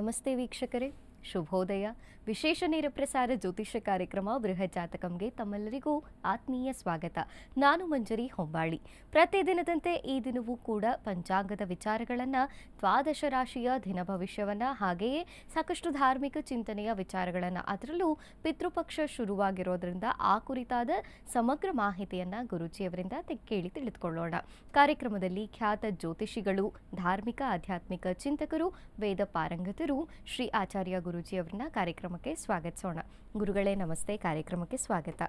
ನಮಸ್ತೆ ವೀಕ್ಷಕರೇ. ಶುಭೋದಯ. ವಿಶೇಷ ನೇರ ಪ್ರಸಾರ ಜ್ಯೋತಿಷ್ಯ ಕಾರ್ಯಕ್ರಮ ಬೃಹತ್ ಜಾತಕಂಗೆ ತಮ್ಮೆಲ್ಲರಿಗೂ ಆತ್ಮೀಯ ಸ್ವಾಗತ. ನಾನು ಮಂಜರಿ ಹೊಂಬಾಳಿ. ಪ್ರತಿದಿನದಂತೆ ಈ ದಿನವೂ ಕೂಡ ಪಂಚಾಂಗದ ವಿಚಾರಗಳನ್ನು ದ್ವಾದಶ ರಾಶಿಯ ದಿನ ಭವಿಷ್ಯವನ್ನು ಹಾಗೆಯೇ ಸಾಕಷ್ಟು ಧಾರ್ಮಿಕ ಚಿಂತನೆಯ ವಿಚಾರಗಳನ್ನು ಅದರಲ್ಲೂ ಪಿತೃಪಕ್ಷ ಶುರುವಾಗಿರೋದ್ರಿಂದ ಆ ಕುರಿತಾದ ಸಮಗ್ರ ಮಾಹಿತಿಯನ್ನು ಗುರುಜಿಯವರಿಂದ ಕೇಳಿ ತಿಳಿದುಕೊಳ್ಳೋಣ. ಕಾರ್ಯಕ್ರಮದಲ್ಲಿ ಖ್ಯಾತ ಜ್ಯೋತಿಷಿಗಳು, ಧಾರ್ಮಿಕ, ಆಧ್ಯಾತ್ಮಿಕ ಚಿಂತಕರು, ವೇದ ಪಾರಂಗತರು, ಶ್ರೀ ಆಚಾರ್ಯ ಗುರುಜಿಯವರನ್ನ ಕಾರ್ಯಕ್ರಮಕ್ಕೆ ಸ್ವಾಗತಿಸೋಣ ಗುರುಗಳೇ ನಮಸ್ತೆ ಕಾರ್ಯಕ್ರಮಕ್ಕೆ ಸ್ವಾಗತ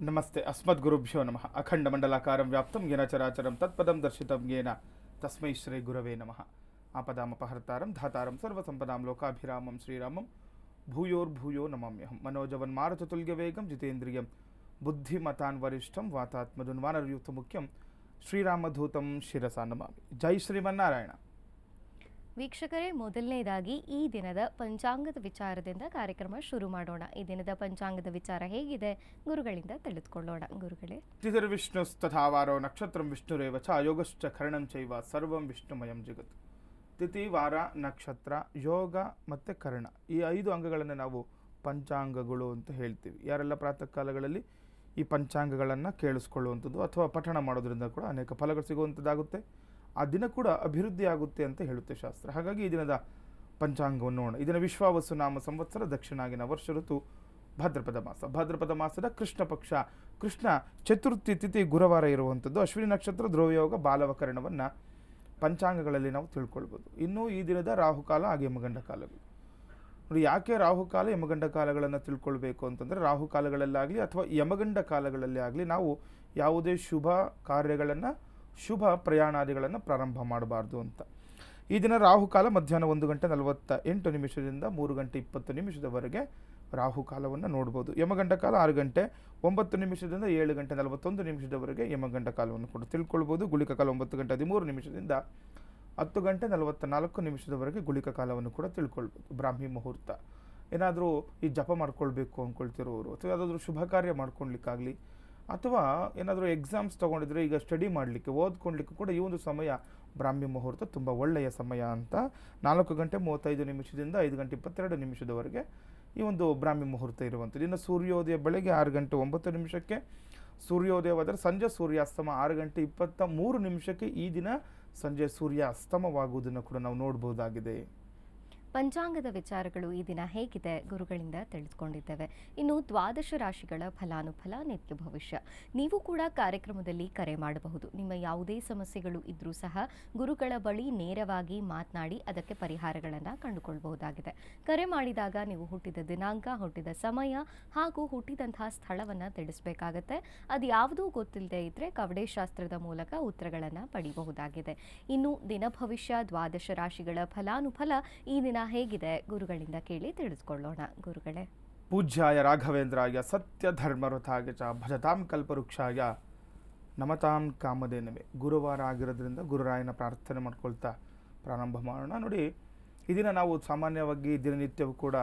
ನಮಸ್ತೆ ಅಸ್ಮದ್ ಗುರುಭ್ಯೋ ನಮಃ ಅಖಂಡ ಮಂಡಲಾಕಾರಂ ವ್ಯಾಪ್ತಂ ಯೇನ ಚರಾಚರಂ ತತ್ಪದಂ ದರ್ಶಿತಂ ಯೇನ ತಸ್ಮೈ ಶ್ರೀ ಗುರವೇ ನಮಃ ಆಪದಾಮಪಹರ್ತಾರಂ ಧಾತಾರಂ ಸರ್ವಸಂಪದಾಂ ಲೋಕಾಭಿರಾಮಂ ಶ್ರೀರಾಮಂ ಭೂಯೋರ್ಭೂಯೋ ನಮಾಮ್ಯಹಂ ಮನೋಜವನ್ ಮಾರುತತುಲ್ಯ ವೇಗಂ ಜಿತೇಂದ್ರಿಯಂ ಬುದ್ಧಿಮತಾನ್ ವರಿಷ್ಠಂ ವಾತಾತ್ಮದುನ್ವಾನರ್ಯೂಥ ಮುಖ್ಯಂ ಶ್ರೀರಾಮಧೂತಂ ಶಿರಸಾ ನಮಾಮಿ ಜೈ ಶ್ರೀಮನ್ನಾರಾಯಣ ವೀಕ್ಷಕರೇ, ಮೊದಲನೇದಾಗಿ ಈ ದಿನದ ಪಂಚಾಂಗದ ವಿಚಾರದಿಂದ ಕಾರ್ಯಕ್ರಮ ಶುರು ಮಾಡೋಣ. ಈ ದಿನದ ಪಂಚಾಂಗದ ವಿಚಾರ ಹೇಗಿದೆ? ಗುರುಗಳಿಂದ ತಿಳಿದುಕೊಳ್ಳೋಣ. ಗುರುಗಳೇ. ತಿಥಿರ್ವಿಷ್ಣುಸ್ತಥಾವಾರೋ ನಕ್ಷತ್ರ ವಿಷ್ಣುರೇವ ಚ, ಯೋಗಶ್ಚ ಕರ್ಣಂ ಚೈವ ಸರ್ವಂ ವಿಷ್ಣುಮಯಂ ಜಗತ್. ತಿಥಿ ವಾರ ನಕ್ಷತ್ರ, ಯೋಗ ಮತ್ತು ಕರ್ಣ. ಈ ಐದು ಅಂಗಗಳನ್ನು ನಾವು ಪಂಚಾಂಗಗಳು ಅಂತ ಹೇಳ್ತೀವಿ. ಯಾರೆಲ್ಲ ಪ್ರಾತಃ ಕಾಲಗಳಲ್ಲಿ ಈ ಪಂಚಾಂಗಗಳನ್ನು ಕೇಳಿಸ್ಕೊಳ್ಳುವಂಥದ್ದು ಅಥವಾ ಪಠಣ ಮಾಡೋದ್ರಿಂದ ಕೂಡ ಅನೇಕ ಫಲಗಳು ಸಿಗುವಂಥದ್ದಾಗುತ್ತೆ. ಆ ದಿನ ಕೂಡ ಅಭಿವೃದ್ಧಿ ಆಗುತ್ತೆ ಅಂತ ಹೇಳುತ್ತೆ ಶಾಸ್ತ್ರ. ಹಾಗಾಗಿ ಈ ದಿನದ ಪಂಚಾಂಗವನ್ನು ನೋಡೋಣ. ಇದನ್ನು ವಿಶ್ವಾವಸು ನಾಮ ಸಂವತ್ಸರ ದಕ್ಷಿಣಾಗಿನ ವರ್ಷ ಋತು ಭಾದ್ರಪದ ಮಾಸ. ಭಾದ್ರಪದ ಮಾಸದ ಕೃಷ್ಣ ಪಕ್ಷ. ಕೃಷ್ಣ ಚತುರ್ಥಿ ತಿಥಿ ಗುರುವಾರ ಇರುವಂಥದ್ದು. ಅಶ್ವಿನಿ ನಕ್ಷತ್ರ ಧ್ರುವಯೋಗ ಬಾಲವಕರಣವನ್ನು ಪಂಚಾಂಗಗಳಲ್ಲಿ ನಾವು ತಿಳ್ಕೊಳ್ಬೋದು. ಇನ್ನು ಈ ದಿನದ ರಾಹುಕಾಲ ಹಾಗೆ ಯಮಗಂಡ ಕಾಲಗಳು. ನೋಡಿ, ಯಾಕೆ ರಾಹುಕಾಲ, ಯಮಗಂಡ ಕಾಲಗಳನ್ನು ತಿಳ್ಕೊಳ್ಬೇಕು ಅಂತಂದರೆ ರಾಹುಕಾಲಗಳಲ್ಲಾಗಲಿ ಅಥವಾ ಯಮಗಂಡ ಕಾಲಗಳಲ್ಲಿ ಆಗಲಿ ನಾವು ಯಾವುದೇ ಶುಭ ಕಾರ್ಯಗಳನ್ನು ಶುಭ ಪ್ರಯಾಣಾದಿಗಳನ್ನು ಪ್ರಾರಂಭ ಮಾಡಬಾರ್ದು ಅಂತ. ಈ ದಿನ ರಾಹುಕಾಲ ಮಧ್ಯಾಹ್ನ ಒಂದು ಗಂಟೆ ನಲವತ್ತ ಎಂಟು ನಿಮಿಷದಿಂದ ಮೂರು ಗಂಟೆ ಇಪ್ಪತ್ತು ನಿಮಿಷದವರೆಗೆ ರಾಹುಕಾಲವನ್ನು ನೋಡ್ಬೋದು. ಯಮಗಂಡ ಕಾಲ ಆರು ಗಂಟೆ ಒಂಬತ್ತು ನಿಮಿಷದಿಂದ ಏಳು ಗಂಟೆ ನಲವತ್ತೊಂದು ನಿಮಿಷದವರೆಗೆ ಯಮಗಂಡ ಕಾಲವನ್ನು ಕೂಡ ತಿಳ್ಕೊಳ್ಬೋದು. ಗುಳಿಕ ಕಾಲ ಒಂಬತ್ತು ಗಂಟೆ ಹದಿಮೂರು ನಿಮಿಷದಿಂದ ಹತ್ತು ಗಂಟೆ ನಲವತ್ತ ನಾಲ್ಕು ನಿಮಿಷದವರೆಗೆ ಗುಳಿಕ ಕಾಲವನ್ನು ಕೂಡ ತಿಳ್ಕೊಳ್ಬೋದು. ಬ್ರಾಹ್ಮಿ ಮುಹೂರ್ತ. ಏನಾದರೂ ಈ ಜಪ ಮಾಡ್ಕೊಳ್ಬೇಕು ಅಂದ್ಕೊಳ್ತಿರೋರು ಅಥವಾ ಯಾವುದಾದ್ರೂ ಶುಭ ಕಾರ್ಯ ಮಾಡ್ಕೊಳ್ಲಿಕ್ಕಾಗಲಿ ಅಥವಾ ಏನಾದರೂ ಎಕ್ಸಾಮ್ಸ್ ತೊಗೊಂಡಿದ್ರೆ ಈಗ ಸ್ಟಡಿ ಮಾಡಲಿಕ್ಕೆ, ಓದ್ಕೊಳ್ಲಿಕ್ಕೆ ಕೂಡ ಈ ಒಂದು ಸಮಯ ಬ್ರಾಹ್ಮಿ ಮುಹೂರ್ತ ತುಂಬ ಒಳ್ಳೆಯ ಸಮಯ ಅಂತ ನಾಲ್ಕು ಗಂಟೆ ಮೂವತ್ತೈದು ನಿಮಿಷದಿಂದ ಐದು ಗಂಟೆ ಇಪ್ಪತ್ತೆರಡು ನಿಮಿಷದವರೆಗೆ ಈ ಒಂದು ಬ್ರಾಹ್ಮಿ ಮುಹೂರ್ತ ಇರುವಂಥದ್ದು. ಇನ್ನು ಸೂರ್ಯೋದಯ ಬೆಳಗ್ಗೆ ಆರು ಗಂಟೆ ಒಂಬತ್ತು ನಿಮಿಷಕ್ಕೆ ಸೂರ್ಯೋದಯವಾದರೆ ಸಂಜೆ ಸೂರ್ಯಾಸ್ತಮ ಆರು ಗಂಟೆ ಇಪ್ಪತ್ತ ಮೂರು ನಿಮಿಷಕ್ಕೆ ಈ ದಿನ ಸಂಜೆ ಸೂರ್ಯ ಅಸ್ತಮವಾಗುವುದನ್ನು ಕೂಡ ನಾವು ನೋಡ್ಬೋದಾಗಿದೆ. ಪಂಚಾಂಗದ ವಿಚಾರಗಳು ಈ ದಿನ ಹೇಗಿದೆ ಗುರುಗಳಿಂದ ತಿಳಿದುಕೊಂಡಿದ್ದೇವೆ. ಇನ್ನು ದ್ವಾದಶ ರಾಶಿಗಳ ಫಲಾನುಫಲ ನಿತ್ಯ ಭವಿಷ್ಯ. ನೀವು ಕೂಡ ಕಾರ್ಯಕ್ರಮದಲ್ಲಿ ಕರೆ ಮಾಡಬಹುದು. ನಿಮ್ಮ ಯಾವುದೇ ಸಮಸ್ಯೆಗಳು ಇದ್ರೂ ಸಹ ಗುರುಗಳ ಬಳಿ ನೇರವಾಗಿ ಮಾತನಾಡಿ ಅದಕ್ಕೆ ಪರಿಹಾರಗಳನ್ನು ಕಂಡುಕೊಳ್ಳಬಹುದಾಗಿದೆ ಕರೆ ಮಾಡಿದಾಗ ನೀವು ಹುಟ್ಟಿದ ದಿನಾಂಕ, ಹುಟ್ಟಿದ ಸಮಯ ಹಾಗೂ ಹುಟ್ಟಿದಂತಹ ಸ್ಥಳವನ್ನು ತಿಳಿಸಬೇಕಾಗತ್ತೆ. ಅದು ಯಾವುದೂ ಗೊತ್ತಿಲ್ಲದೆ ಇದ್ದರೆ ಕವಡೆ ಶಾಸ್ತ್ರದ ಮೂಲಕ ಉತ್ತರಗಳನ್ನು ಪಡೆಯಬಹುದಾಗಿದೆ ಇನ್ನು ದಿನ ಭವಿಷ್ಯ, ದ್ವಾದಶ ರಾಶಿಗಳ ಫಲಾನುಫಲ ಈ ದಿನ ಹೇಗಿದೆ ಗುರುಗಳಿಂದ ಕೇಳಿ ತಿಳಿದುಕೊಳ್ಳೋಣ. ಗುರುಗಳೇ. ಪೂಜ್ಯಾಯ ರಾಘವೇಂದ್ರಾಯ ಸತ್ಯ ಧರ್ಮರಥಾಯ ಚ ಭಜತಾಂ ಕಲ್ಪವೃಕ್ಷಾಯ ನಮತಾಂ ಕಾಮಧೇನವೇ. ಗುರುವಾರ ಆಗಿರೋದ್ರಿಂದ ಗುರುರಾಯನ ಪ್ರಾರ್ಥನೆ ಮಾಡ್ಕೊಳ್ತಾ ಪ್ರಾರಂಭ ಮಾಡೋಣ. ನೋಡಿ ಇದನ್ನು ದಿನ ನಾವು ಸಾಮಾನ್ಯವಾಗಿ ದಿನನಿತ್ಯವೂ ಕೂಡ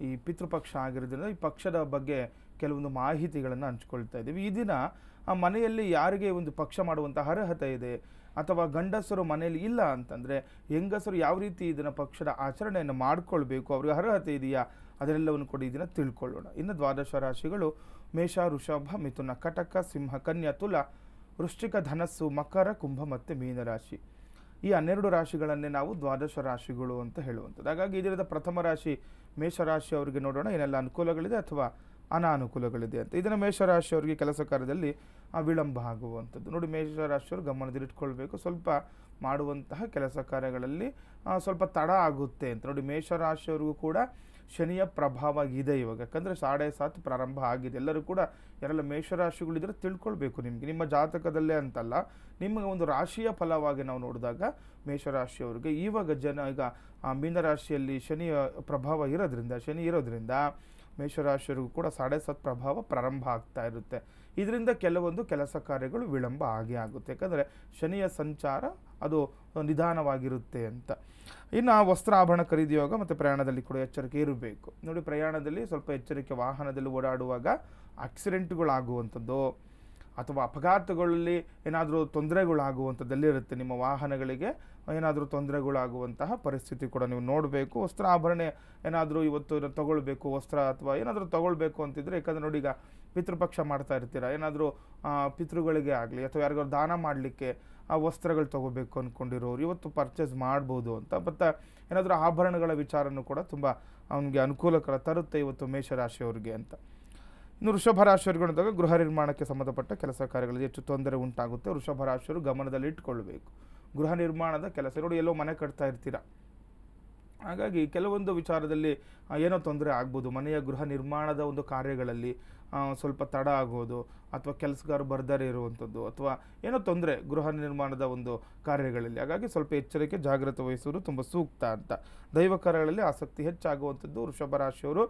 ಈ ಪಿತೃಪಕ್ಷ ಆಗಿರೋದ್ರಿಂದ ಈ ಪಕ್ಷದ ಬಗ್ಗೆ ಕೆಲವೊಂದು ಮಾಹಿತಿಗಳನ್ನು ಹಂಚ್ಕೊಳ್ತಾ ಇದ್ದೀವಿ. ಈ ದಿನ ಆ ಮನೆಯಲ್ಲಿ ಯಾರಿಗೆ ಒಂದು ಪಕ್ಷ ಮಾಡುವಂಥ ಅರ್ಹತೆ ಇದೆ? ಅಥವಾ ಗಂಡಸರು ಮನೆಯಲ್ಲಿ ಇಲ್ಲ ಅಂತಂದರೆ ಹೆಂಗಸರು ಯಾವ ರೀತಿ ಇದನ್ನು ಪಕ್ಷದ ಆಚರಣೆಯನ್ನು ಮಾಡಿಕೊಳ್ಬೇಕು, ಅವ್ರಿಗೆ ಅರ್ಹತೆ ಇದೆಯಾ? ಅದರೆಲ್ಲವನ್ನು ಕೂಡ ಇದನ್ನು ತಿಳ್ಕೊಳ್ಳೋಣ. ಇನ್ನು ದ್ವಾದಶ ರಾಶಿಗಳು ಮೇಷ ಋಷಭ ಮಿಥುನ, ಕಟಕ, ಸಿಂಹ, ಕನ್ಯಾ, ತುಲ, ವೃಶ್ಚಿಕ ಧನಸ್ಸು, ಮಕರ, ಕುಂಭ ಮತ್ತು ಮೀನರಾಶಿ ಈ ಹನ್ನೆರಡು ರಾಶಿಗಳನ್ನೇ ನಾವು ದ್ವಾದಶ ರಾಶಿಗಳು ಅಂತ ಹೇಳುವಂಥದ್ದು. ಹಾಗಾಗಿ ಇದರಿಂದ ಪ್ರಥಮ ರಾಶಿ ಮೇಷರಾಶಿ ಅವರಿಗೆ ನೋಡೋಣ, ಏನೆಲ್ಲ ಅನುಕೂಲಗಳಿದೆ ಅಥವಾ ಅನಾನುಕೂಲಗಳಿದೆ ಅಂತ. ಇದನ್ನು ಮೇಷರಾಶಿಯವರಿಗೆ ಕೆಲಸ ಕಾರ್ಯದಲ್ಲಿ ವಿಳಂಬ ಆಗುವಂಥದ್ದು. ನೋಡಿ ಮೇಷರಾಶಿಯವರು ಗಮನದಲ್ಲಿಟ್ಕೊಳ್ಬೇಕು ಸ್ವಲ್ಪ ಮಾಡುವಂತಹ ಕೆಲಸ ಕಾರ್ಯಗಳಲ್ಲಿ ಸ್ವಲ್ಪ ತಡ ಆಗುತ್ತೆ ಅಂತ. ನೋಡಿ ಮೇಷರಾಶಿಯವರಿಗೂ ಕೂಡ ಶನಿಯ ಪ್ರಭಾವ ಇದೆ ಇವಾಗ. ಯಾಕಂದರೆ ಸಾಡೆ ಸಾತ್ ಪ್ರಾರಂಭ ಆಗಿದೆ. ಎಲ್ಲರೂ ಕೂಡ ಯಾರೆಲ್ಲ ಮೇಷರಾಶಿಗಳಿದ್ರೆ ತಿಳ್ಕೊಳ್ಬೇಕು ನಿಮಗೆ. ನಿಮ್ಮ ಜಾತಕದಲ್ಲೇ ಅಂತಲ್ಲ, ನಿಮಗೆ ಒಂದು ರಾಶಿಯ ಫಲವಾಗಿ ನಾವು ನೋಡಿದಾಗ ಮೇಷರಾಶಿಯವ್ರಿಗೆ ಇವಾಗ ಜನ, ಈಗ ಮೀನರಾಶಿಯಲ್ಲಿ ಶನಿಯ ಪ್ರಭಾವ ಇರೋದ್ರಿಂದ, ಶನಿ ಇರೋದ್ರಿಂದ ಮೇಷರಾಶಿಯವರಿಗೂ ಕೂಡ ಸಾಡೆ ಸತ್ ಪ್ರಭಾವ ಪ್ರಾರಂಭ ಆಗ್ತಾ ಇರುತ್ತೆ. ಇದರಿಂದ ಕೆಲವೊಂದು ಕೆಲಸ ಕಾರ್ಯಗಳು ವಿಳಂಬ ಆಗೇ ಆಗುತ್ತೆ. ಯಾಕಂದರೆ ಶನಿಯ ಸಂಚಾರ ಅದು ನಿಧಾನವಾಗಿರುತ್ತೆ ಅಂತ. ಇನ್ನು ವಸ್ತ್ರಾಭರಣ ಖರೀದಿಯೋಗ ಮತ್ತು ಪ್ರಯಾಣದಲ್ಲಿ ಕೂಡ ಎಚ್ಚರಿಕೆ ಇರಬೇಕು. ನೋಡಿ, ಪ್ರಯಾಣದಲ್ಲಿ ಸ್ವಲ್ಪ ಎಚ್ಚರಿಕೆ ವಾಹನದಲ್ಲಿ ಓಡಾಡುವಾಗ ಆಕ್ಸಿಡೆಂಟ್ಗಳಾಗುವಂಥದ್ದು ಅಥವಾ ಅಪಘಾತಗಳಲ್ಲಿ ಏನಾದರೂ ತೊಂದರೆಗಳಾಗುವಂಥದ್ದಲ್ಲಿರುತ್ತೆ ನಿಮ್ಮ ವಾಹನಗಳಿಗೆ ಏನಾದರೂ ತೊಂದರೆಗಳಾಗುವಂತಹ ಪರಿಸ್ಥಿತಿ ಕೂಡ ನೀವು ನೋಡಬೇಕು. ವಸ್ತ್ರ ಆಭರಣ ಏನಾದರೂ ಇವತ್ತು ತೊಗೊಳ್ಬೇಕು, ವಸ್ತ್ರ ಅಥವಾ ಏನಾದರೂ ತಗೊಳ್ಬೇಕು ಅಂತಿದ್ರೆ, ಯಾಕಂದರೆ ನೋಡಿ ಈಗ ಪಿತೃಪಕ್ಷ ಮಾಡ್ತಾ ಇರ್ತೀರಾ? ಏನಾದರೂ ಪಿತೃಗಳಿಗೆ ಆಗಲಿ ಅಥವಾ ಯಾರಿಗಾದ್ರು ದಾನ ಮಾಡಲಿಕ್ಕೆ ಆ ವಸ್ತ್ರಗಳು ತೊಗೋಬೇಕು ಅಂದ್ಕೊಂಡಿರೋರು ಇವತ್ತು ಪರ್ಚೇಸ್ ಮಾಡ್ಬೋದು ಅಂತ. ಮತ್ತು ಏನಾದರೂ ಆಭರಣಗಳ ವಿಚಾರನೂ ಕೂಡ ತುಂಬ ಅವನಿಗೆ ಅನುಕೂಲಕರ ತರುತ್ತೆ ಇವತ್ತು ಮೇಷರಾಶಿಯವ್ರಿಗೆ ಅಂತ. ಇನ್ನು ವೃಷಭ ರಾಶಿಯವರಿಗೆ ನೋಡಿದಾಗ ಗೃಹ ನಿರ್ಮಾಣಕ್ಕೆ ಸಂಬಂಧಪಟ್ಟ ಕೆಲಸ ಕಾರ್ಯಗಳಲ್ಲಿ ಹೆಚ್ಚು ತೊಂದರೆ ಉಂಟಾಗುತ್ತೆ. ವೃಷಭ ರಾಶಿಯವರು ಗಮನದಲ್ಲಿ ಇಟ್ಕೊಳ್ಬೇಕು. ಗೃಹ ನಿರ್ಮಾಣದ ಕೆಲಸ. ನೋಡಿ, ಎಲ್ಲೋ ಮನೆ ಕಟ್ತಾ ಇರ್ತೀರಾ. ಹಾಗಾಗಿ ಕೆಲವೊಂದು ವಿಚಾರದಲ್ಲಿ ಏನೋ ತೊಂದರೆ ಆಗ್ಬೋದು. ಮನೆಯ ಗೃಹ ನಿರ್ಮಾಣದ ಒಂದು ಕಾರ್ಯಗಳಲ್ಲಿ ಸ್ವಲ್ಪ ತಡ ಆಗೋದು, ಅಥವಾ ಕೆಲಸಗಾರ ಬರ್ದರೆ ಇರುವಂಥದ್ದು, ಅಥವಾ ಏನೋ ತೊಂದರೆ ಗೃಹ ನಿರ್ಮಾಣದ ಒಂದು ಕಾರ್ಯಗಳಲ್ಲಿ. ಹಾಗಾಗಿ ಸ್ವಲ್ಪ ಎಚ್ಚರಿಕೆ, ಜಾಗ್ರತೆ ವಹಿಸುವುದು ತುಂಬ ಸೂಕ್ತ ಅಂತ. ದೈವ ಕಾರ್ಯಗಳಲ್ಲಿ ಆಸಕ್ತಿ ಹೆಚ್ಚಾಗುವಂಥದ್ದು ವೃಷಭ ರಾಶಿಯವರು.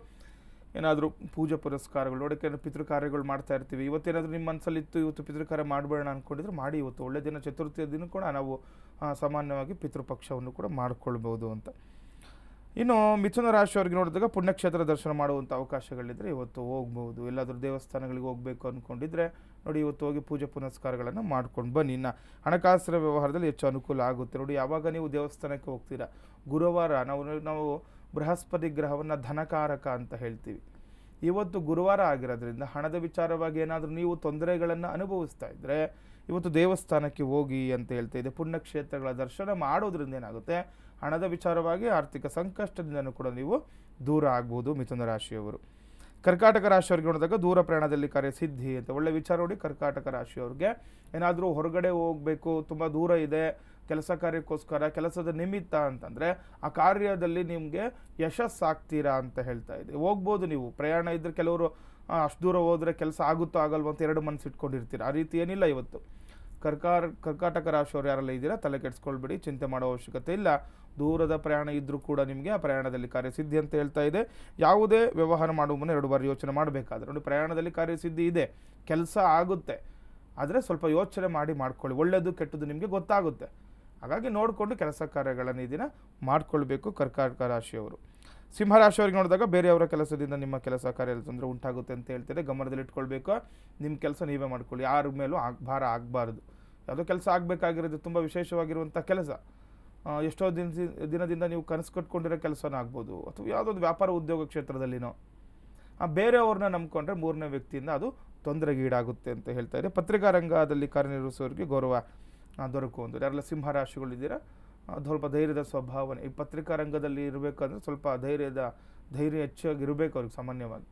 ಏನಾದರೂ ಪೂಜೆ ಪುರಸ್ಕಾರಗಳು ನೋಡೋಕೆ ಪಿತೃ ಕಾರ್ಯಗಳು ಮಾಡ್ತಾ ಇರ್ತೀವಿ. ಇವತ್ತೇನಾದರೂ ನಿಮ್ಮ ಮನಸ್ಸಲ್ಲಿತ್ತು ಇವತ್ತು ಪಿತೃ ಕಾರ್ಯ ಮಾಡಬೇಡ ಅಂದ್ಕೊಂಡಿದ್ರೆ ಮಾಡಿ. ಇವತ್ತು ಒಳ್ಳೆ ದಿನ, ಚತುರ್ಥಿಯ ದಿನ ಕೂಡ ನಾವು ಸಾಮಾನ್ಯವಾಗಿ ಪಿತೃಪಕ್ಷವನ್ನು ಕೂಡ ಮಾಡಿಕೊಳ್ಬೋದು ಅಂತ. ಇನ್ನು ಮಿಥುನ ರಾಶಿಯವರಿಗೆ ನೋಡಿದಾಗ ಪುಣ್ಯಕ್ಷೇತ್ರ ದರ್ಶನ ಮಾಡುವಂಥ ಅವಕಾಶಗಳಿದ್ದರೆ ಇವತ್ತು ಹೋಗ್ಬೋದು. ಎಲ್ಲಾದರೂ ದೇವಸ್ಥಾನಗಳಿಗೆ ಹೋಗಬೇಕು ಅಂದ್ಕೊಂಡಿದ್ರೆ ನೋಡಿ, ಇವತ್ತು ಹೋಗಿ ಪೂಜೆ ಪುನಸ್ಕಾರಗಳನ್ನು ಮಾಡ್ಕೊಂಡು ಬನ್ನಿ. ಇನ್ನು ಹಣಕಾಸಿನ ವ್ಯವಹಾರದಲ್ಲಿ ಹೆಚ್ಚು ಅನುಕೂಲ ಆಗುತ್ತೆ. ನೋಡಿ, ಯಾವಾಗ ನೀವು ದೇವಸ್ಥಾನಕ್ಕೆ ಹೋಗ್ತೀರಾ? ಗುರುವಾರ ನಾವು ನಾವು ಬೃಹಸ್ಪತಿ ಗ್ರಹವನ್ನು ಧನಕಾರಕ ಅಂತ ಹೇಳ್ತೀವಿ. ಇವತ್ತು ಗುರುವಾರ ಆಗಿರೋದ್ರಿಂದ ಹಣದ ವಿಚಾರವಾಗಿ ಏನಾದರೂ ನೀವು ತೊಂದರೆಗಳನ್ನು ಅನುಭವಿಸ್ತಾ ಇದ್ದರೆ ಇವತ್ತು ದೇವಸ್ಥಾನಕ್ಕೆ ಹೋಗಿ ಅಂತ ಹೇಳ್ತಾ ಇದೆ, ಪುಣ್ಯಕ್ಷೇತ್ರಗಳ ದರ್ಶನ ಮಾಡೋದ್ರಿಂದ ಏನಾಗುತ್ತೆ? ಹಣದ ವಿಚಾರವಾಗಿ ಆರ್ಥಿಕ ಸಂಕಷ್ಟದಿಂದನೂ ಕೂಡ ನೀವು ದೂರ ಆಗ್ಬೋದು ಮಿಥುನ ರಾಶಿಯವರು. ಕರ್ಕಾಟಕ ರಾಶಿಯವರಿಗೆ ನೋಡಿದಾಗ ದೂರ ಪ್ರಯಾಣದಲ್ಲಿ ಕಾರ್ಯಸಿದ್ಧಿ ಅಂತ ಒಳ್ಳೆ ವಿಚಾರ ನೋಡಿ ಕರ್ಕಾಟಕ ರಾಶಿಯವ್ರಿಗೆ ಏನಾದರೂ ಹೊರಗಡೆ ಹೋಗಬೇಕು, ತುಂಬ ದೂರ ಇದೆ ಕೆಲಸ ಕಾರ್ಯಕ್ಕೋಸ್ಕರ ಕೆಲಸದ ನಿಮಿತ್ತ ಅಂತಂದರೆ ಆ ಕಾರ್ಯದಲ್ಲಿ ನಿಮಗೆ ಯಶಸ್ಸಾಗ್ತೀರಾ ಅಂತ ಹೇಳ್ತಾ ಇದೆ. ಹೋಗ್ಬೋದು ನೀವು. ಪ್ರಯಾಣ ಇದ್ದರೆ ಕೆಲವರು ಅಷ್ಟು ದೂರ ಹೋದರೆ ಕೆಲಸ ಆಗುತ್ತೋ ಆಗಲ್ವೋ ಅಂತ ಎರಡು ಮನಸ್ಸು ಇಟ್ಕೊಂಡಿರ್ತೀರ. ಆ ರೀತಿ ಏನಿಲ್ಲ ಇವತ್ತು. ಕರ್ಕಾರ, ಕರ್ಕಾಟಕ ರಾಶಿಯವರು ಯಾರೆಲ್ಲ ಇದ್ದೀರಾ, ತಲೆ ಕೆಡಿಸ್ಕೊಳ್ಬೇಡಿ, ಚಿಂತೆ ಮಾಡೋ ಅವಶ್ಯಕತೆ ಇಲ್ಲ. ದೂರದ ಪ್ರಯಾಣ ಇದ್ದರೂ ಕೂಡ ನಿಮಗೆ ಆ ಪ್ರಯಾಣದಲ್ಲಿ ಕಾರ್ಯಸಿದ್ಧಿ ಅಂತ ಹೇಳ್ತಾ ಇದೆ. ಯಾವುದೇ ವ್ಯವಹಾರ ಮಾಡುವ ಮುನ್ನ ಎರಡು ಬಾರಿ ಯೋಚನೆ ಮಾಡಬೇಕಾದ್ರೆ. ನೋಡಿ, ಪ್ರಯಾಣದಲ್ಲಿ ಕಾರ್ಯಸಿದ್ಧಿ ಇದೆ. ಕೆಲಸ ಆಗುತ್ತೆ. ಆದರೆ ಸ್ವಲ್ಪ ಯೋಚನೆ ಮಾಡಿ ಮಾಡ್ಕೊಳ್ಳಿ. ಒಳ್ಳೆಯದು ಕೆಟ್ಟದ್ದು ನಿಮಗೆ ಗೊತ್ತಾಗುತ್ತೆ. ಹಾಗಾಗಿ ನೋಡಿಕೊಂಡು ಕೆಲಸ ಕಾರ್ಯಗಳನ್ನು ದಿನ ಮಾಡಿಕೊಳ್ಬೇಕು ಕರ್ಕಾಟಕ ರಾಶಿಯವರು. ಸಿಂಹರಾಶಿಯವ್ರಿಗೆ ನೋಡಿದಾಗ ಬೇರೆಯವರ ಕೆಲಸದಿಂದ ನಿಮ್ಮ ಕೆಲಸ ಕಾರ್ಯದಲ್ಲಿ ತೊಂದರೆ ಉಂಟಾಗುತ್ತೆ ಅಂತ ಹೇಳ್ತಾರೆ ಗಮನದಲ್ಲಿ ಇಟ್ಕೊಳ್ಬೇಕು. ನಿಮ್ಮ ಕೆಲಸ ನೀವೇ ಮಾಡ್ಕೊಳ್ಳಿ. ಯಾರ ಮೇಲೂ ಆಗ ಭಾರ ಆಗಬಾರ್ದು. ಯಾವುದೋ ಕೆಲಸ ಆಗಬೇಕಾಗಿರೋದು ತುಂಬ ವಿಶೇಷವಾಗಿರುವಂಥ ಕೆಲಸ. ಎಷ್ಟೋ ದಿನ ದಿನದಿಂದ ನೀವು ಕನಸು ಕಟ್ಕೊಂಡಿರೋ ಕೆಲಸನ ಆಗ್ಬೋದು. ಅಥವಾ ಯಾವುದೊಂದು ವ್ಯಾಪಾರ ಉದ್ಯೋಗ ಕ್ಷೇತ್ರದಲ್ಲಿನೋ. ಬೇರೆಯವ್ರನ್ನ ನಂಬ್ಕೊಂಡ್ರೆ ಮೂರನೇ ವ್ಯಕ್ತಿಯಿಂದ ಅದು ತೊಂದರೆಗೀಡಾಗುತ್ತೆ ಅಂತ ಹೇಳ್ತಾ ಇದೆ. ಪತ್ರಿಕಾ ರಂಗದಲ್ಲಿ ಕಾರ್ಯನಿರ್ವಹಿಸೋರಿಗೆ ಗೌರವ ದೊರಕುವಂಥದ್ದು ಯಾರೆಲ್ಲ ಸಿಂಹರಾಶಿಗಳಿದ್ದೀರಾ ಸ್ವಲ್ಪ ಧೈರ್ಯದ ಸ್ವಭಾವನೆ. ಈ ಪತ್ರಿಕಾ ರಂಗದಲ್ಲಿ ಇರಬೇಕಂದ್ರೆ ಸ್ವಲ್ಪ ಧೈರ್ಯದ, ಧೈರ್ಯ ಹೆಚ್ಚಾಗಿ ಇರಬೇಕು ಅವ್ರಿಗೆ ಸಾಮಾನ್ಯವಾಗಿ.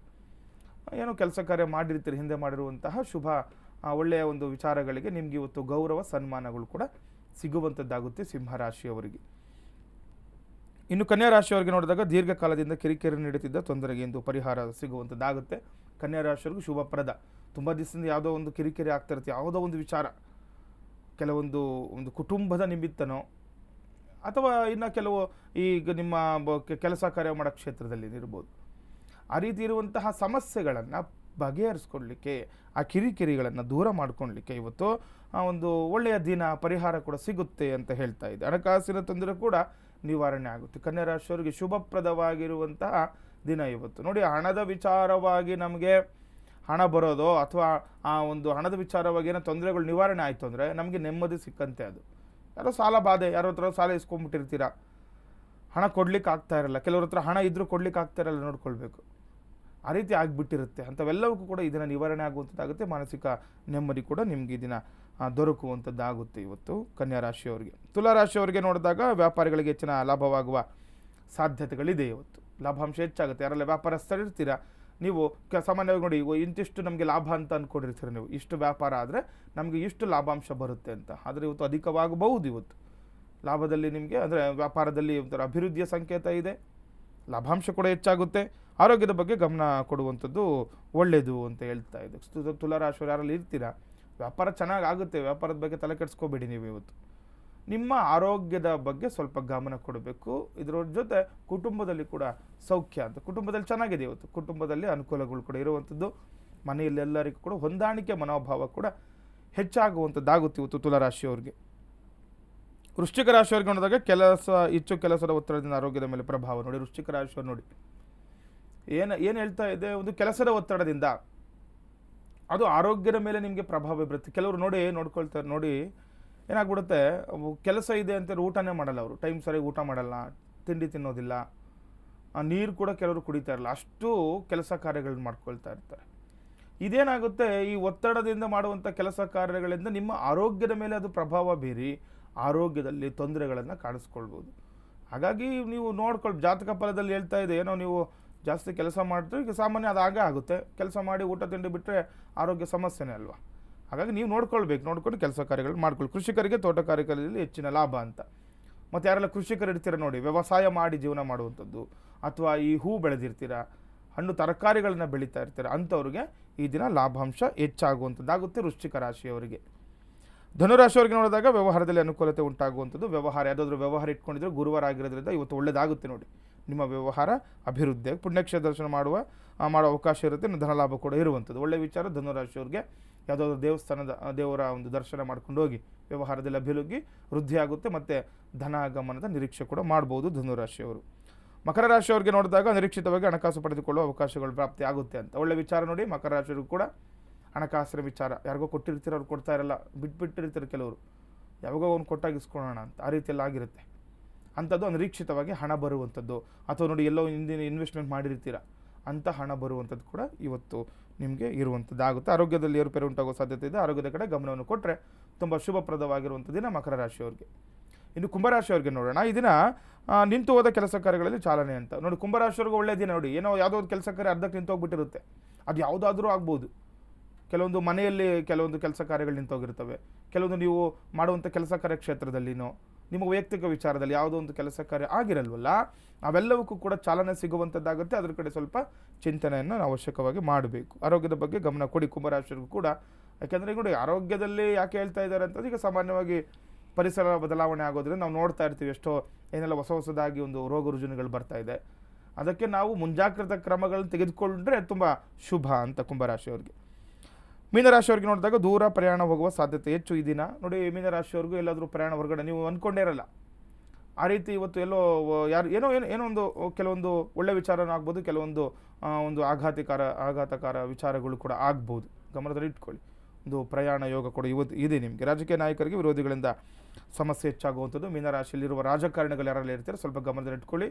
ಏನೋ ಕೆಲಸ ಕಾರ್ಯ ಮಾಡಿರ್ತೀರಿ, ಹಿಂದೆ ಮಾಡಿರುವಂತಹ ಶುಭ ಒಳ್ಳೆಯ ಒಂದು ವಿಚಾರಗಳಿಗೆ ನಿಮ್ಗೆ ಇವತ್ತು ಗೌರವ, ಸನ್ಮಾನಗಳು ಕೂಡ ಸಿಗುವಂಥದ್ದಾಗುತ್ತೆ ಸಿಂಹರಾಶಿಯವರಿಗೆ ಇನ್ನು ಕನ್ಯಾ ರಾಶಿಯವರಿಗೆ ನೋಡಿದಾಗ ದೀರ್ಘಕಾಲದಿಂದ ಕಿರಿಕಿರಿ ನೀಡುತ್ತಿದ್ದ ತೊಂದರೆಗೆ ಎಂದು ಪರಿಹಾರ ಸಿಗುವಂಥದ್ದಾಗುತ್ತೆ. ಕನ್ಯಾ ರಾಶಿಯವರಿಗೆ ಶುಭಪ್ರದ ತುಂಬ ದಿವಸದಿಂದ ಯಾವುದೋ ಒಂದು ಕಿರಿಕಿರಿ ಆಗ್ತಾ ಇರುತ್ತೆ. ಯಾವುದೋ ಒಂದು ವಿಚಾರ. ಕೆಲವೊಂದು, ಒಂದು ಕುಟುಂಬದ ನಿಮಿತ್ತನೋ, ಅಥವಾ ಇನ್ನು ಕೆಲವು ಈಗ ನಿಮ್ಮ ಕೆಲಸ ಕಾರ್ಯ ಮಾಡೋ ಕ್ಷೇತ್ರದಲ್ಲಿ ಇರ್ಬೋದು. ಆ ರೀತಿ ಇರುವಂತಹ ಸಮಸ್ಯೆಗಳನ್ನು ಬಗೆಹರಿಸ್ಕೊಳ್ಲಿಕ್ಕೆ ಆ ಕಿರಿಕಿರಿಗಳನ್ನು ದೂರ ಮಾಡ್ಕೊಳ್ಲಿಕ್ಕೆ ಇವತ್ತು ಒಂದು ಒಳ್ಳೆಯ ದಿನ, ಪರಿಹಾರ ಕೂಡ ಸಿಗುತ್ತೆ ಅಂತ ಹೇಳ್ತಾ ಇದೆ ಹಣಕಾಸಿನ ತೊಂದರೆ ಕೂಡ ನಿವಾರಣೆ ಆಗುತ್ತೆ. ಕನ್ಯಾ ರಾಶಿಯವರಿಗೆ ಶುಭಪ್ರದವಾಗಿರುವಂತಹ ದಿನ ಇವತ್ತು. ನೋಡಿ, ಹಣದ ವಿಚಾರವಾಗಿ ನಮಗೆ ಹಣ ಬರೋದು ಅಥವಾ ಆ ಒಂದು ಹಣದ ವಿಚಾರವಾಗಿ ಏನೋ ತೊಂದರೆಗಳು ನಿವಾರಣೆ ಆಯಿತು ಅಂದರೆ ನಮಗೆ ನೆಮ್ಮದಿ ಸಿಕ್ಕಂತೆ ಅದು. ಯಾರೋ ಸಾಲ ಬಾಧೆ, ಯಾರೋ ಹತ್ರ ಸಾಲ ಇಸ್ಕೊಂಡ್ಬಿಟ್ಟಿರ್ತೀರ ಹಣ ಕೊಡ್ಲಿಕ್ಕೆ ಆಗ್ತಾ ಇರಲ್ಲ. ಕೆಲವ್ರ ಹತ್ರ ಹಣ ಇದ್ದರೂ ಕೊಡ್ಲಿಕ್ಕೆ ಆಗ್ತಾ ಇರಲ್ಲ ನೋಡ್ಕೊಳ್ಬೇಕು. ಆ ರೀತಿ ಆಗಿಬಿಟ್ಟಿರುತ್ತೆ. ಅಂಥವೆಲ್ಲವಕ್ಕೂ ಕೂಡ ಇದನ್ನು ನಿವಾರಣೆ ಆಗುವಂಥದ್ದಾಗುತ್ತೆ. ಮಾನಸಿಕ ನೆಮ್ಮದಿ ಕೂಡ ನಿಮ್ಗೆ ಇದನ್ನು ದೊರಕುವಂಥದ್ದಾಗುತ್ತೆ ಇವತ್ತು ಕನ್ಯಾ ರಾಶಿಯವರಿಗೆ. ತುಲಾ ರಾಶಿಯವರಿಗೆ ನೋಡಿದಾಗ ವ್ಯಾಪಾರಿಗಳಿಗೆ ಹೆಚ್ಚಿನ ಲಾಭವಾಗುವ ಸಾಧ್ಯತೆಗಳಿದೆ ಇವತ್ತು. ಲಾಭಾಂಶ ಹೆಚ್ಚಾಗುತ್ತೆ. ಯಾರೆಲ್ಲ ವ್ಯಾಪಾರಸ್ಥರು ಇರ್ತೀರಾ ನೀವು ಸಾಮಾನ್ಯವಾಗಿ ನೋಡಿ ಇಂತಿಷ್ಟು ನಮಗೆ ಲಾಭ ಅಂತ ಅಂದ್ಕೊಂಡಿರ್ತೀರ ನೀವು. ಇಷ್ಟು ವ್ಯಾಪಾರ ಆದರೆ ನಮಗೆ ಇಷ್ಟು ಲಾಭಾಂಶ ಬರುತ್ತೆ ಅಂತ. ಆದರೆ ಇವತ್ತು ಅಧಿಕವಾಗಬಹುದು ಇವತ್ತು. ಲಾಭದಲ್ಲಿ ನಿಮಗೆ, ಅಂದರೆ ವ್ಯಾಪಾರದಲ್ಲಿ ಒಂಥರ ಅಭಿವೃದ್ಧಿಯ ಸಂಕೇತ ಇದೆ. ಲಾಭಾಂಶ ಕೂಡ ಹೆಚ್ಚಾಗುತ್ತೆ. ಆರೋಗ್ಯದ ಬಗ್ಗೆ ಗಮನ ಕೊಡುವಂಥದ್ದು ಒಳ್ಳೆಯದು ಅಂತ ಹೇಳ್ತಾ ಇದೆ ತುಲಾರಾಶಿಯವರು ಯಾರಲ್ಲಿ ಇರ್ತೀರಾ? ವ್ಯಾಪಾರ ಚೆನ್ನಾಗಿ ಆಗುತ್ತೆ. ವ್ಯಾಪಾರದ ಬಗ್ಗೆ ತಲೆ ಕೆಡಿಸ್ಕೋಬೇಡಿ ನೀವು ಇವತ್ತು. ನಿಮ್ಮ ಆರೋಗ್ಯದ ಬಗ್ಗೆ ಸ್ವಲ್ಪ ಗಮನ ಕೊಡಬೇಕು. ಇದರ ಜೊತೆ ಕುಟುಂಬದಲ್ಲಿ ಕೂಡ ಸೌಖ್ಯ ಅಂತ. ಕುಟುಂಬದಲ್ಲಿ ಚೆನ್ನಾಗಿದೆ ಇವತ್ತು. ಕುಟುಂಬದಲ್ಲಿ ಅನುಕೂಲಗಳು ಕೂಡ ಇರುವಂಥದ್ದು. ಮನೆಯಲ್ಲಿ ಎಲ್ಲರಿಗೂ ಕೂಡ ಹೊಂದಾಣಿಕೆ ಮನೋಭಾವ ಕೂಡ ಹೆಚ್ಚಾಗುವಂಥದ್ದಾಗುತ್ತೆ ಇವತ್ತು ತುಲಾರಾಶಿಯವ್ರಿಗೆ. ವೃಶ್ಚಿಕ ರಾಶಿಯವ್ರಿಗೆ ನೋಡಿದಾಗ ಕೆಲಸ, ಹೆಚ್ಚು ಕೆಲಸದ ಒತ್ತಡದಿಂದ ಆರೋಗ್ಯದ ಮೇಲೆ ಪ್ರಭಾವ ನೋಡಿ. ವೃಶ್ಚಿಕ ರಾಶಿಯವ್ರು ನೋಡಿ. ಏನು ಏನು ಹೇಳ್ತಾ ಇದೆ? ಒಂದು ಕೆಲಸದ ಒತ್ತಡದಿಂದ. ಅದು ಆರೋಗ್ಯದ ಮೇಲೆ ನಿಮಗೆ ಪ್ರಭಾವ ಬೀರುತ್ತೆ. ಕೆಲವರು ನೋಡಿ ನೋಡ್ಕೊಳ್ತಾರೆ ನೋಡಿ ಏನಾಗ್ಬಿಡುತ್ತೆ ಕೆಲಸ ಇದೆ ಅಂತೇಳಿ ಊಟನೇ ಮಾಡಲ್ಲ ಅವರು. ಟೈಮ್ ಸರಿಯಾಗಿ ಊಟ ಮಾಡಲ್ಲ, ತಿಂಡಿ ತಿನ್ನೋದಿಲ್ಲ ನೀರು ಕೂಡ ಕೆಲವರು ಕುಡಿತಾ ಇರಲ್ಲ. ಅಷ್ಟು ಕೆಲಸ ಕಾರ್ಯಗಳನ್ನ ಮಾಡ್ಕೊಳ್ತಾ ಇರ್ತಾರೆ. ಇದೇನಾಗುತ್ತೆ, ಈ ಒತ್ತಡದಿಂದ ಮಾಡುವಂಥ ಕೆಲಸ ಕಾರ್ಯಗಳಿಂದ ನಿಮ್ಮ ಆರೋಗ್ಯದ ಮೇಲೆ ಅದು ಪ್ರಭಾವ ಬೀರಿ ಆರೋಗ್ಯದಲ್ಲಿ ತೊಂದರೆಗಳನ್ನು ಕಾಣಿಸ್ಕೊಳ್ಬೋದು. ಹಾಗಾಗಿ ನೀವು ನೋಡ್ಕೊಳ್, ಜಾತಕ ಫಲದಲ್ಲಿ ಹೇಳ್ತಾ ಇದೆ, ಏನೋ ನೀವು ಜಾಸ್ತಿ ಕೆಲಸ ಮಾಡ್ತೀವಿ ಸಾಮಾನ್ಯ ಅದು ಆಗೇ ಆಗುತ್ತೆ. ಕೆಲಸ ಮಾಡಿ ಊಟ ತಿಂಡಿ ಬಿಟ್ಟರೆ ಆರೋಗ್ಯ ಸಮಸ್ಯೆನೇ ಅಲ್ವಾ? ಹಾಗಾಗಿ ನೀವು ನೋಡ್ಕೊಳ್ಬೇಕು, ನೋಡ್ಕೊಂಡು ಕೆಲಸ ಕಾರ್ಯಗಳು ಮಾಡ್ಕೊಳ್ಳಿ. ಕೃಷಿಕರಿಗೆ ತೋಟಗಾರಿಕೆಯಲ್ಲಿ ಹೆಚ್ಚಿನ ಲಾಭ ಅಂತ. ಮತ್ತು ಯಾರೆಲ್ಲ ಕೃಷಿಕರು ಇರ್ತೀರ ನೋಡಿ, ವ್ಯವಸಾಯ ಮಾಡಿ ಜೀವನ ಮಾಡುವಂಥದ್ದು, ಅಥವಾ ಈ ಹೂ ಬೆಳೆದಿರ್ತೀರ, ಹಣ್ಣು ತರಕಾರಿಗಳನ್ನ ಬೆಳೀತಾ ಇರ್ತೀರ, ಅಂಥವ್ರಿಗೆ ಈ ದಿನ ಲಾಭಾಂಶ ಹೆಚ್ಚಾಗುವಂಥದ್ದಾಗುತ್ತೆ ವೃಶ್ಚಿಕ ರಾಶಿಯವರಿಗೆ. ಧನುರಾಶಿಯವರಿಗೆ ನೋಡಿದಾಗ ವ್ಯವಹಾರದಲ್ಲಿ ಅನುಕೂಲತೆ ಉಂಟಾಗುವಂಥದ್ದು. ವ್ಯವಹಾರ, ಯಾವುದಾದ್ರೂ ವ್ಯವಹಾರ ಇಟ್ಕೊಂಡಿದ್ರೆ ಗುರುವಾರ ಆಗಿರೋದ್ರಿಂದ ಇವತ್ತು ಒಳ್ಳೆಯದಾಗುತ್ತೆ ನೋಡಿ. ನಿಮ್ಮ ವ್ಯವಹಾರ ಅಭಿವೃದ್ಧಿ ಪುಣ್ಯಕ್ಷೇತ್ರ ದರ್ಶನ ಮಾಡುವ ಮಾಡೋ ಅವಕಾಶ ಇರುತ್ತೆ ಧನಲಾಭ ಕೂಡ ಇರುವಂಥದ್ದು. ಒಳ್ಳೆಯ ವಿಚಾರ ಧನುರಾಶಿಯವ್ರಿಗೆ ಯಾವುದಾದ್ರು ದೇವಸ್ಥಾನದ ದೇವರ ಒಂದು ದರ್ಶನ ಮಾಡ್ಕೊಂಡು ಹೋಗಿ, ವ್ಯವಹಾರದಲ್ಲಿ ಅಭಿವೃದ್ಧಿ ವೃದ್ಧಿಯಾಗುತ್ತೆ ಮತ್ತು ಧನ ಆಗಮನದ ನಿರೀಕ್ಷೆ ಕೂಡ ಮಾಡ್ಬೋದು ಧನುರಾಶಿಯವರು ಮಕರ ರಾಶಿಯವರಿಗೆ ನೋಡಿದಾಗ ನಿರೀಕ್ಷಿತವಾಗಿ ಹಣಕಾಸು ಪಡೆದುಕೊಳ್ಳುವ ಅವಕಾಶಗಳು ಪ್ರಾಪ್ತಿ ಆಗುತ್ತೆ ಅಂತ. ಒಳ್ಳೆ ವಿಚಾರ ನೋಡಿ, ಮಕರ ರಾಶಿಯವ್ರಿಗೂ ಕೂಡ ಹಣಕಾಸಿನ ವಿಚಾರ. ಯಾರಿಗೋ ಕೊಟ್ಟಿರ್ತೀರ, ಅವ್ರು ಕೊಡ್ತಾ ಇರಲ್ಲ. ಬಿಟ್ಬಿಟ್ಟಿರ್ತಾರೆ ಕೆಲವರು. ಯಾವಾಗೋ ಅವ್ನು ಕೊಟ್ಟಾಗಿಸ್ಕೊಳ್ಳೋಣ ಅಂತ. ಆ ರೀತಿಯಲ್ಲಿ ಆಗಿರುತ್ತೆ. ಅಂಥದ್ದು ಅನಿರೀಕ್ಷಿತವಾಗಿ ಹಣ ಬರುವಂಥದ್ದು. ಅಥವಾ ನೋಡಿ ಎಲ್ಲೋ ಹಿಂದಿನ ಇನ್ವೆಸ್ಟ್ಮೆಂಟ್ ಮಾಡಿರ್ತೀರ. ಅಂಥ ಹಣ ಬರುವಂಥದ್ದು ಕೂಡ ಇವತ್ತು ನಿಮಗೆ ಇರುವಂಥದ್ದಾಗುತ್ತೆ ಆರೋಗ್ಯದಲ್ಲಿ ಏರುಪೇರು ಉಂಟಾಗುವ ಸಾಧ್ಯತೆ ಇದೆ. ಆರೋಗ್ಯದ ಕಡೆ ಗಮನವನ್ನು ಕೊಟ್ಟರೆ ತುಂಬ ಶುಭಪ್ರದವಾಗಿರುವಂಥ ದಿನ ಮಕರ ರಾಶಿಯವರಿಗೆ. ಇನ್ನು ಕುಂಭರಾಶಿಯವ್ರಿಗೆ ನೋಡೋಣ. ಈ ದಿನ ನಿಂತು ಹೋದ ಕೆಲಸ ಕಾರ್ಯಗಳಲ್ಲಿ ಚಾಲನೆ ಅಂತ. ನೋಡಿ, ಕುಂಭರಾಶಿಯವ್ರಿಗೆ ಒಳ್ಳೆಯ ದಿನ ನೋಡಿ. ಏನೋ ಯಾವುದೋ ಒಂದು ಕೆಲಸ ಕಾರ್ಯ ಅರ್ಧಕ್ಕೆ ನಿಂತು ಹೋಗ್ಬಿಟ್ಟಿರುತ್ತೆ. ಅದು ಯಾವುದಾದ್ರೂ ಆಗ್ಬೋದು. ಕೆಲವೊಂದು ಮನೆಯಲ್ಲಿ ಕೆಲವೊಂದು ಕೆಲಸ ಕಾರ್ಯಗಳು ನಿಂತೋಗಿರ್ತವೆ ಕೆಲವೊಂದು ನೀವು ಮಾಡುವಂಥ ಕೆಲಸ ಕಾರ್ಯ ಕ್ಷೇತ್ರದಲ್ಲಿನೋ ನಿಮ್ಮ ವೈಯಕ್ತಿಕ ವಿಚಾರದಲ್ಲಿ ಯಾವುದೋ ಒಂದು ಕೆಲಸ ಕಾರ್ಯ ಆಗಿರಲ್ವಲ್ಲ, ಅವೆಲ್ಲವಕ್ಕೂ ಕೂಡ ಚಾಲನೆ ಸಿಗುವಂಥದ್ದಾಗುತ್ತೆ ಅದರ ಕಡೆ ಸ್ವಲ್ಪ ಚಿಂತನೆಯನ್ನು ಅವಶ್ಯಕವಾಗಿ ಮಾಡಬೇಕು. ಆರೋಗ್ಯದ ಬಗ್ಗೆ ಗಮನ ಕೊಡಿ. ಕುಂಭರಾಶಿಯರಿಗೂ ಕೂಡ. ಯಾಕೆಂದರೆ ನೋಡಿ, ಆರೋಗ್ಯದಲ್ಲಿ ಯಾಕೆ ಹೇಳ್ತಾ ಇದ್ದಾರೆ ಅಂತಂದ್ರೆ, ಈಗ ಸಾಮಾನ್ಯವಾಗಿ ಪರಿಸರ ಬದಲಾವಣೆ ಆಗೋದ್ರಿಂದ ನಾವು ನೋಡ್ತಾ ಇರ್ತೀವಿ ಎಷ್ಟೋ ಏನೆಲ್ಲ ಹೊಸ ಹೊಸದಾಗಿ ಒಂದು ರೋಗ ರುಜಿನಗಳು ಬರ್ತಾ ಇದೆ. ಅದಕ್ಕೆ ನಾವು ಮುಂಜಾಗ್ರತಾ ಕ್ರಮಗಳನ್ನು ತೆಗೆದುಕೊಂಡ್ರೆ ತುಂಬ ಶುಭ ಅಂತ ಕುಂಭರಾಶಿಯವರಿಗೆ. ಮೀನರಾಶಿಯವ್ರಿಗೆ ನೋಡಿದಾಗ ದೂರ ಪ್ರಯಾಣ ಹೋಗುವ ಸಾಧ್ಯತೆ ಹೆಚ್ಚು ಈ ದಿನ. ನೋಡಿ, ಮೀನರಾಶಿಯವ್ರಿಗೂ ಎಲ್ಲಾದರೂ ಪ್ರಯಾಣ ಹೊರಗಡೆ ನೀವು ಅಂದ್ಕೊಂಡೇ ಇರಲ್ಲ. ಆ ರೀತಿ ಇವತ್ತು ಎಲ್ಲೋ ಯಾರು, ಏನೋ ಏನೋ ಏನೋ ಒಂದು ಕೆಲವೊಂದು ಒಳ್ಳೆ ವಿಚಾರನೂ ಆಗ್ಬೋದು, ಕೆಲವೊಂದು ಒಂದು ಆಘಾತಕಾರ ಆಘಾತಕಾರ ವಿಚಾರಗಳು ಕೂಡ ಆಗ್ಬೋದು. ಗಮನದಲ್ಲಿ ಇಟ್ಕೊಳ್ಳಿ. ಒಂದು ಪ್ರಯಾಣ ಯೋಗ ಕೂಡ ಇವತ್ತು ಇದೆ ನಿಮಗೆ. ರಾಜಕೀಯ ನಾಯಕರಿಗೆ ವಿರೋಧಿಗಳಿಂದ ಸಮಸ್ಯೆ ಹೆಚ್ಚಾಗುವಂಥದ್ದು ಮೀನರಾಶಿಯಲ್ಲಿರುವ ರಾಜಕಾರಣಿಗಳು ಯಾರೆಲ್ಲ ಇರ್ತಾರೆ ಸ್ವಲ್ಪ ಗಮನದಲ್ಲಿ ಇಟ್ಕೊಳ್ಳಿ.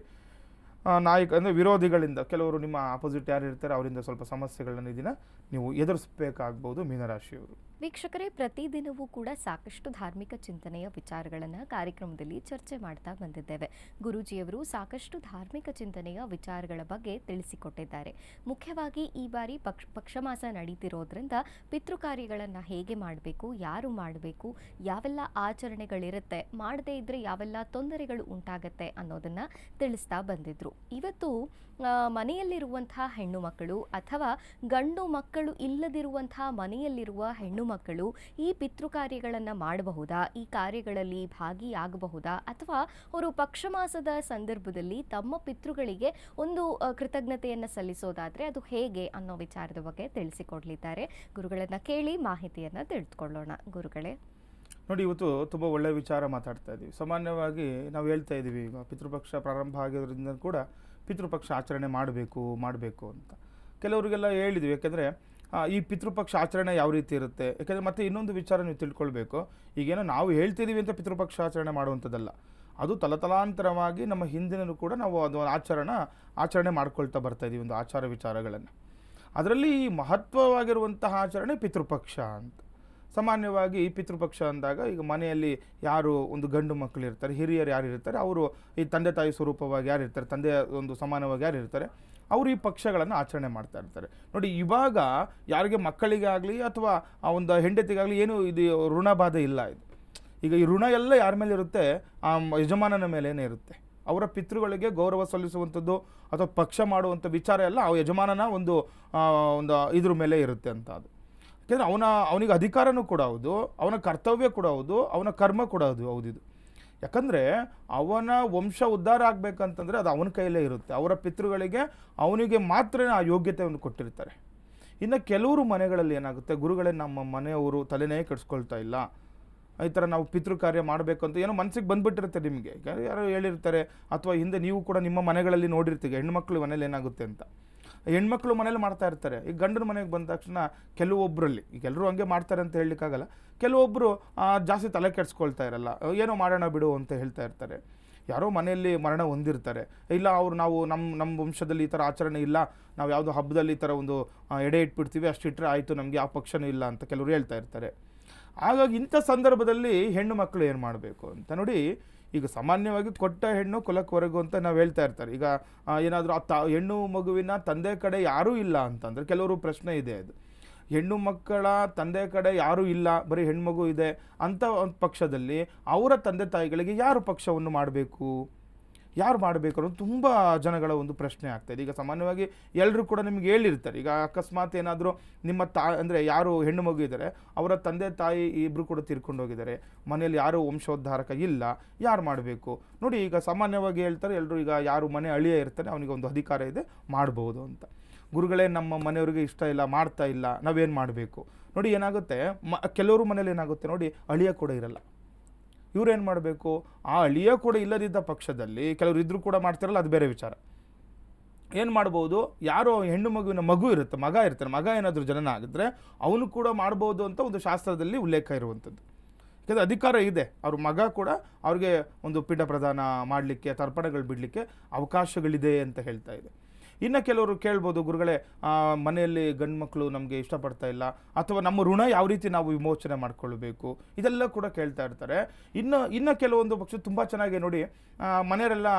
ನಾಯಕ ಅಂದರೆ ವಿರೋಧಿಗಳಿಂದ ಕೆಲವರು ನಿಮ್ಮ ಆಪೋಸಿಟ್ ಯಾರು ಇರ್ತಾರೆ ಅವರಿಂದ ಸ್ವಲ್ಪ ಸಮಸ್ಯೆಗಳನ್ನು ಇದನ್ನು ದಿನ ನೀವು ಎದುರಿಸಬೇಕಾಗ್ಬೋದು ಮೀನರಾಶಿಯವರು. ವೀಕ್ಷಕರೇ ಪ್ರತಿದಿನವೂ ಕೂಡ ಸಾಕಷ್ಟು ಧಾರ್ಮಿಕ ಚಿಂತನೆಯ ವಿಚಾರಗಳನ್ನು ಕಾರ್ಯಕ್ರಮದಲ್ಲಿ ಚರ್ಚೆ ಮಾಡ್ತಾ ಬಂದಿದ್ದೇವೆ. ಗುರೂಜಿಯವರು ಸಾಕಷ್ಟು ಧಾರ್ಮಿಕ ಚಿಂತನೆಯ ವಿಚಾರಗಳ ಬಗ್ಗೆ ತಿಳಿಸಿಕೊಟ್ಟಿದ್ದಾರೆ. ಮುಖ್ಯವಾಗಿ ಈ ಬಾರಿ ಪಕ್ಷ, ಪಕ್ಷಮಾಸ ನಡೀತಿರೋದ್ರಿಂದ ಪಿತೃ ಕಾರ್ಯಗಳನ್ನು ಹೇಗೆ ಮಾಡಬೇಕು, ಯಾರು ಮಾಡಬೇಕು, ಯಾವೆಲ್ಲ ಆಚರಣೆಗಳಿರುತ್ತೆ, ಮಾಡದೇ ಇದ್ರೆ ಯಾವೆಲ್ಲ ತೊಂದರೆಗಳು ಉಂಟಾಗತ್ತೆ ಅನ್ನೋದನ್ನ ತಿಳಿಸ್ತಾ ಬಂದಿದ್ರು. ಇವತ್ತು ಮನೆಯಲ್ಲಿರುವಂತಹ ಹೆಣ್ಣು ಮಕ್ಕಳು ಅಥವಾ ಗಂಡು ಮಕ್ಕಳು ಇಲ್ಲದಿರುವಂತಹ ಮನೆಯಲ್ಲಿರುವ ಹೆಣ್ಣು ಮಕ್ಕಳು ಈ ಪಿತೃ ಕಾರ್ಯಗಳನ್ನು ಮಾಡಬಹುದಾ? ಈ ಕಾರ್ಯಗಳಲ್ಲಿ ಭಾಗಿಯಾಗಬಹುದಾ? ಅಥವಾ ಅವರು ಪಕ್ಷಮಾಸದ ಸಂದರ್ಭದಲ್ಲಿ ತಮ್ಮ ಪಿತೃಗಳಿಗೆ ಒಂದು ಕೃತಜ್ಞತೆಯನ್ನು ಸಲ್ಲಿಸೋದಾದ್ರೆ ಅದು ಹೇಗೆ ಅನ್ನೋ ವಿಚಾರದ ಬಗ್ಗೆ ತಿಳಿಸಿಕೊಡ್ಲಿದ್ದಾರೆ. ಗುರುಗಳನ್ನ ಕೇಳಿ ಮಾಹಿತಿಯನ್ನು ತಿಳಿದುಕೊಳ್ಳೋಣ. ಗುರುಗಳೇ. ನೋಡಿ, ಇವತ್ತು ತುಂಬ ಒಳ್ಳೆಯ ವಿಚಾರ ಮಾತಾಡ್ತಾ ಇದ್ದೀವಿ. ಸಾಮಾನ್ಯವಾಗಿ ನಾವು ಹೇಳ್ತಾ ಇದ್ದೀವಿ, ಈಗ ಪಿತೃಪಕ್ಷ ಪ್ರಾರಂಭ ಆಗಿರೋದ್ರಿಂದ ಕೂಡ ಪಿತೃಪಕ್ಷ ಆಚರಣೆ ಮಾಡಬೇಕು ಮಾಡಬೇಕು ಅಂತ. ಕೆಲವರಿಗೆಲ್ಲ ಹೇಳಿದ್ವಿ. ಯಾಕೆಂದರೆ ಈ ಪಿತೃಪಕ್ಷ ಆಚರಣೆ ಯಾವ ರೀತಿ ಇರುತ್ತೆ? ಯಾಕೆಂದರೆ ಮತ್ತೆ ಇನ್ನೊಂದು ವಿಚಾರ ನೀವು ತಿಳ್ಕೊಳ್ಬೇಕು. ಈಗೇನೋ ನಾವು ಹೇಳ್ತಿದ್ದೀವಿ ಅಂತ ಪಿತೃಪಕ್ಷ ಆಚರಣೆ ಮಾಡುವಂಥದ್ದಲ್ಲ. ಅದು ತಲತಲಾಂತರವಾಗಿ ನಮ್ಮ ಹಿಂದಿನೂ ಕೂಡ ನಾವು ಅದು ಆಚರಣ, ಆಚರಣೆ ಮಾಡ್ಕೊಳ್ತಾ ಬರ್ತಾ ಇದ್ದೀವಿ ಒಂದು ಆಚಾರ ವಿಚಾರಗಳನ್ನು. ಅದರಲ್ಲಿ ಮಹತ್ವವಾಗಿರುವಂತಹ ಆಚರಣೆ ಪಿತೃಪಕ್ಷ ಅಂತ. ಸಾಮಾನ್ಯವಾಗಿ ಈ ಪಿತೃಪಕ್ಷ ಅಂದಾಗ ಈಗ ಮನೆಯಲ್ಲಿ ಯಾರು ಒಂದು ಗಂಡು ಮಕ್ಕಳು ಇರ್ತಾರೆ, ಹಿರಿಯರು ಯಾರು ಇರ್ತಾರೆ, ಅವರು ಈ ತಂದೆ ತಾಯಿ ಸ್ವರೂಪವಾಗಿ ಯಾರು ಇರ್ತಾರೆ ತಂದೆ ಒಂದು ಸಮಾನವಾಗಿ ಯಾರು ಇರ್ತಾರೆ ಅವರು ಈ ಪಕ್ಷಗಳನ್ನು ಆಚರಣೆ ಮಾಡ್ತಾ ಇರ್ತಾರೆ. ನೋಡಿ, ಇವಾಗ ಯಾರಿಗೆ ಮಕ್ಕಳಿಗೆ ಆಗಲಿ ಅಥವಾ ಆ ಒಂದು ಹೆಂಡತಿಗಾಗಲಿ ಏನು ಇದು ಋಣಬಾಧೆ ಇಲ್ಲ ಇದು. ಈಗ ಈ ಋಣ ಎಲ್ಲ ಯಾರ ಮೇಲೆ ಇರುತ್ತೆ? ಆ ಯಜಮಾನನ ಮೇಲೇನೆ ಇರುತ್ತೆ. ಅವರ ಪಿತೃಗಳಿಗೆ ಗೌರವ ಸಲ್ಲಿಸುವಂಥದ್ದು ಅಥವಾ ಪಕ್ಷ ಮಾಡುವಂಥ ವಿಚಾರ ಎಲ್ಲ ಆ ಯಜಮಾನನ ಒಂದು ಒಂದು ಇದ್ರ ಮೇಲೆ ಇರುತ್ತೆ ಅಂತ ಅದು. ಯಾಕೆಂದರೆ ಅವನ, ಅವನಿಗೆ ಅಧಿಕಾರನೂ ಕೂಡ ಹೌದು, ಅವನ ಕರ್ತವ್ಯ ಕೂಡ ಹೌದು, ಅವನ ಕರ್ಮ ಕೂಡ ಹೌದು ಹೌದಿದು ಯಾಕಂದರೆ ಅವನ ವಂಶ ಉದ್ಧಾರ ಆಗಬೇಕಂತಂದರೆ ಅದು ಅವನ ಕೈಯಲ್ಲೇ ಇರುತ್ತೆ. ಅವರ ಪಿತೃಗಳಿಗೆ ಅವನಿಗೆ ಮಾತ್ರ ಆ ಯೋಗ್ಯತೆಯನ್ನು ಕೊಟ್ಟಿರ್ತಾರೆ. ಇನ್ನು ಕೆಲವರು ಮನೆಗಳಲ್ಲಿ ಏನಾಗುತ್ತೆ? ಗುರುಗಳೇ, ನಮ್ಮ ಮನೆಯವರು ತಲೆನೇ ಕೆಡಿಸ್ಕೊಳ್ತಾ ಇಲ್ಲ. ಈ ಥರ ನಾವು ಪಿತೃ ಕಾರ್ಯ ಮಾಡಬೇಕು ಅಂತ ಏನೋ ಮನಸ್ಸಿಗೆ ಬಂದುಬಿಟ್ಟಿರುತ್ತೆ ನಿಮಗೆ. ಯಾರೋ ಹೇಳಿರ್ತಾರೆ, ಅಥವಾ ಹಿಂದೆ ನೀವು ಕೂಡ ನಿಮ್ಮ ಮನೆಗಳಲ್ಲಿ ನೋಡಿರ್ತೀವಿ ಹೆಣ್ಮಕ್ಳು ಮನೇಲಿ ಏನಾಗುತ್ತೆ? ಅಂತ. ಹೆಣ್ಮಕ್ಳು ಮನೇಲಿ ಮಾಡ್ತಾ ಇರ್ತಾರೆ. ಈಗ ಗಂಡನ ಮನೆಗೆ ಬಂದ ತಕ್ಷಣ ಕೆಲವೊಬ್ಬರಲ್ಲಿ ಈಗ ಎಲ್ಲರೂ ಹಂಗೆ ಮಾಡ್ತಾರೆ ಅಂತ ಹೇಳಲಿಕ್ಕಾಗಲ್ಲ. ಕೆಲವೊಬ್ಬರು ಜಾಸ್ತಿ ತಲೆ ಕೆಡಿಸ್ಕೊಳ್ತಾ ಇರಲ್ಲ. ಏನೋ ಮಾಡೋಣ ಬಿಡು ಅಂತ ಹೇಳ್ತಾ ಇರ್ತಾರೆ. ಯಾರೋ ಮನೆಯಲ್ಲಿ ಮರಣ ಹೊಂದಿರ್ತಾರೆ. ಇಲ್ಲ, ಅವರು ನಾವು ನಮ್ಮ ನಮ್ಮ ವಂಶದಲ್ಲಿ ಈ ಥರ ಆಚರಣೆ ಇಲ್ಲ. ನಾವು ಯಾವುದೋ ಹಬ್ಬದಲ್ಲಿ ಈ ಥರ ಒಂದು ಎಡೆ ಇಟ್ಬಿಡ್ತೀವಿ, ಅಷ್ಟು ಇಟ್ಟರೆ ಆಯಿತು, ನಮಗೆ ಆ ಪಕ್ಷನೂ ಇಲ್ಲ ಅಂತ ಕೆಲವರು ಹೇಳ್ತಾ ಇರ್ತಾರೆ. ಹಾಗಾಗಿ ಇಂಥ ಸಂದರ್ಭದಲ್ಲಿ ಹೆಣ್ಣು ಮಕ್ಕಳು ಏನು ಮಾಡಬೇಕು ಅಂತ ನೋಡಿ ಈಗ ಸಾಮಾನ್ಯವಾಗಿ ಕೊಟ್ಟ ಹೆಣ್ಣು ಕುಲಕ್ಕೊರಗು ಅಂತ ನಾವು ಹೇಳ್ತಾ ಇರ್ತಾರೆ. ಈಗ ಏನಾದರೂ ಆ ತ, ಹೆಣ್ಣು ಮಗುವಿನ ತಂದೆ ಕಡೆ ಯಾರೂ ಇಲ್ಲ ಅಂತಂದರೆ ಕೆಲವರು ಪ್ರಶ್ನೆ ಇದೆ ಅದು. ಹೆಣ್ಣು ಮಕ್ಕಳ ತಂದೆ ಕಡೆ ಯಾರೂ ಇಲ್ಲ, ಬರೀ ಹೆಣ್ಮಗು ಇದೆ ಅಂಥ ಒಂದು ಪಕ್ಷದಲ್ಲಿ ಅವರ ತಂದೆ ತಾಯಿಗಳಿಗೆ ಯಾರು ಪಕ್ಷವನ್ನು ಮಾಡಬೇಕು? ಯಾರು ಮಾಡಬೇಕು ಅನ್ನೋದು ತುಂಬ ಜನಗಳ ಒಂದು ಪ್ರಶ್ನೆ ಆಗ್ತಾಯಿದೆ ಈಗ ಸಾಮಾನ್ಯವಾಗಿ ಎಲ್ಲರೂ ಕೂಡ ನಿಮ್ಗೆ ಹೇಳಿರ್ತಾರೆ. ಈಗ ಅಕಸ್ಮಾತ್ ಏನಾದರೂ ನಿಮ್ಮ ತಾ, ಅಂದರೆ ಯಾರು ಹೆಣ್ಣು ಮಗು ಇದ್ದಾರೆ, ಅವರ ತಂದೆ ತಾಯಿ ಇಬ್ಬರು ಕೂಡ ತೀರ್ಕೊಂಡು ಹೋಗಿದ್ದಾರೆ. ಮನೆಯಲ್ಲಿ ಯಾರು ವಂಶೋದ್ಧಾರಕ ಇಲ್ಲ, ಯಾರು ಮಾಡಬೇಕು? ನೋಡಿ, ಈಗ ಸಾಮಾನ್ಯವಾಗಿ ಹೇಳ್ತಾರೆ ಎಲ್ಲರೂ ಈಗ ಯಾರು ಮನೆ ಅಳಿಯ ಇರ್ತಾರೆ, ಅವನಿಗೆ ಒಂದು ಅಧಿಕಾರ ಇದೆ, ಮಾಡ್ಬೋದು ಅಂತ. ಗುರುಗಳೇ, ನಮ್ಮ ಮನೆಯವರಿಗೆ ಇಷ್ಟ ಇಲ್ಲ, ಮಾಡ್ತಾ ಇಲ್ಲ, ನಾವೇನು ಮಾಡಬೇಕು? ನೋಡಿ, ಏನಾಗುತ್ತೆ, ಮ, ಕೆಲವರು ಮನೇಲಿ ಏನಾಗುತ್ತೆ ನೋಡಿ, ಅಳಿಯ ಕೂಡ ಇರಲ್ಲ. ಇವ್ರೇನು ಮಾಡಬೇಕು? ಆ ಅಳಿಯ ಕೂಡ ಇಲ್ಲದಿದ್ದ ಪಕ್ಷದಲ್ಲಿ ಕೆಲವರು ಇದ್ದರೂ ಕೂಡ ಮಾಡ್ತಿರಲ್ಲ, ಅದು ಬೇರೆ ವಿಚಾರ. ಏನು ಮಾಡ್ಬೋದು? ಯಾರೋ ಹೆಣ್ಣು ಮಗುವಿನ ಮಗು ಇರುತ್ತೆ, ಮಗ ಇರ್ತಾನೆ, ಮಗ ಏನಾದರೂ ಜನನ ಆಗಿದ್ರೆ ಅವನು ಕೂಡ ಮಾಡ್ಬೋದು ಅಂತ ಒಂದು ಶಾಸ್ತ್ರದಲ್ಲಿ ಉಲ್ಲೇಖ ಇರುವಂಥದ್ದು. ಯಾಕಂದರೆ ಅಧಿಕಾರ ಇದೆ. ಅವ್ರ ಮಗ ಕೂಡ ಅವ್ರಿಗೆ ಒಂದು ಪಿಂಡ ಪ್ರದಾನ ಮಾಡಲಿಕ್ಕೆ, ತರ್ಪಣಗಳು ಬಿಡಲಿಕ್ಕೆ ಅವಕಾಶಗಳಿದೆ ಅಂತ ಹೇಳ್ತಾ ಇದೆ. ಇನ್ನು ಕೆಲವರು ಕೇಳ್ಬೋದು, ಗುರುಗಳೇ ಮನೆಯಲ್ಲಿ ಗಂಡು ಮಕ್ಕಳು ನಮಗೆ ಇಷ್ಟಪಡ್ತಾ ಇಲ್ಲ, ಅಥವಾ ನಮ್ಮ ಋಣ ಯಾವ ರೀತಿ ನಾವು ವಿಮೋಚನೆ ಮಾಡ್ಕೊಳ್ಬೇಕು, ಇದೆಲ್ಲ ಕೂಡ ಕೇಳ್ತಾ ಇರ್ತಾರೆ. ಇನ್ನು ಇನ್ನು ಕೆಲವೊಂದು ಪಕ್ಷ ತುಂಬ ಚೆನ್ನಾಗಿ ನೋಡಿ ಮನೆಯರೆಲ್ಲ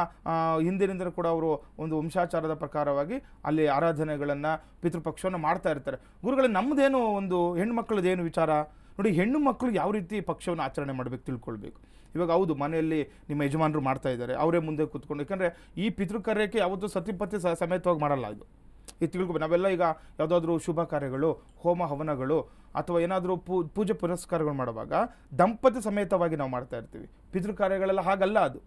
ಹಿಂದಿನಿಂದ ಕೂಡ ಅವರು ಒಂದು ವಂಶಾಚಾರದ ಪ್ರಕಾರವಾಗಿ ಅಲ್ಲಿ ಆರಾಧನೆಗಳನ್ನು ಪಿತೃಪಕ್ಷವನ್ನು ಮಾಡ್ತಾ ಇರ್ತಾರೆ. ಗುರುಗಳೇ ನಮ್ಮದೇನು ಒಂದು ಹೆಣ್ಣು ಹೆಣ್ಮಕ್ಳದ್ದೇನು ವಿಚಾರ? ನೋಡಿ, ಹೆಣ್ಣು ಮಕ್ಕಳು ಯಾವ ರೀತಿ ಪಕ್ಷವನ್ನು ಆಚರಣೆ ಮಾಡಬೇಕು ತಿಳ್ಕೊಳ್ಬೇಕು. ಇವಾಗ ಹೌದು, ಮನೆಯಲ್ಲಿ ನಿಮ್ಮ ಯಜಮಾನರು ಮಾಡ್ತಾ ಇದ್ದಾರೆ, ಅವರೇ ಮುಂದೆ ಕೂತ್ಕೊಂಡು. ಯಾಕಂದರೆ ಈ ಪಿತೃಕಾರ್ಯಕ್ಕೆ ಯಾವತ್ತೂ ಸತಿಪತಿ ಸಮೇತವಾಗಿ ಮಾಡಲ್ಲ ಇದು. ಈ ತಿಳ್ಕೊಬೇಕು, ನಾವೆಲ್ಲ ಈಗ ಯಾವುದಾದ್ರೂ ಶುಭ ಕಾರ್ಯಗಳು, ಹೋಮ ಹವನಗಳು, ಅಥವಾ ಏನಾದರೂ ಪೂ, ಪೂಜೆ ಪುರಸ್ಕಾರಗಳು ಮಾಡುವಾಗ, ದಂಪತಿ ಸಮೇತವಾಗಿ ನಾವು ಮಾಡ್ತಾ ಇರ್ತೀವಿ. ಪಿತೃ ಕಾರ್ಯಗಳೆಲ್ಲ ಹಾಗಲ್ಲ ಅದು.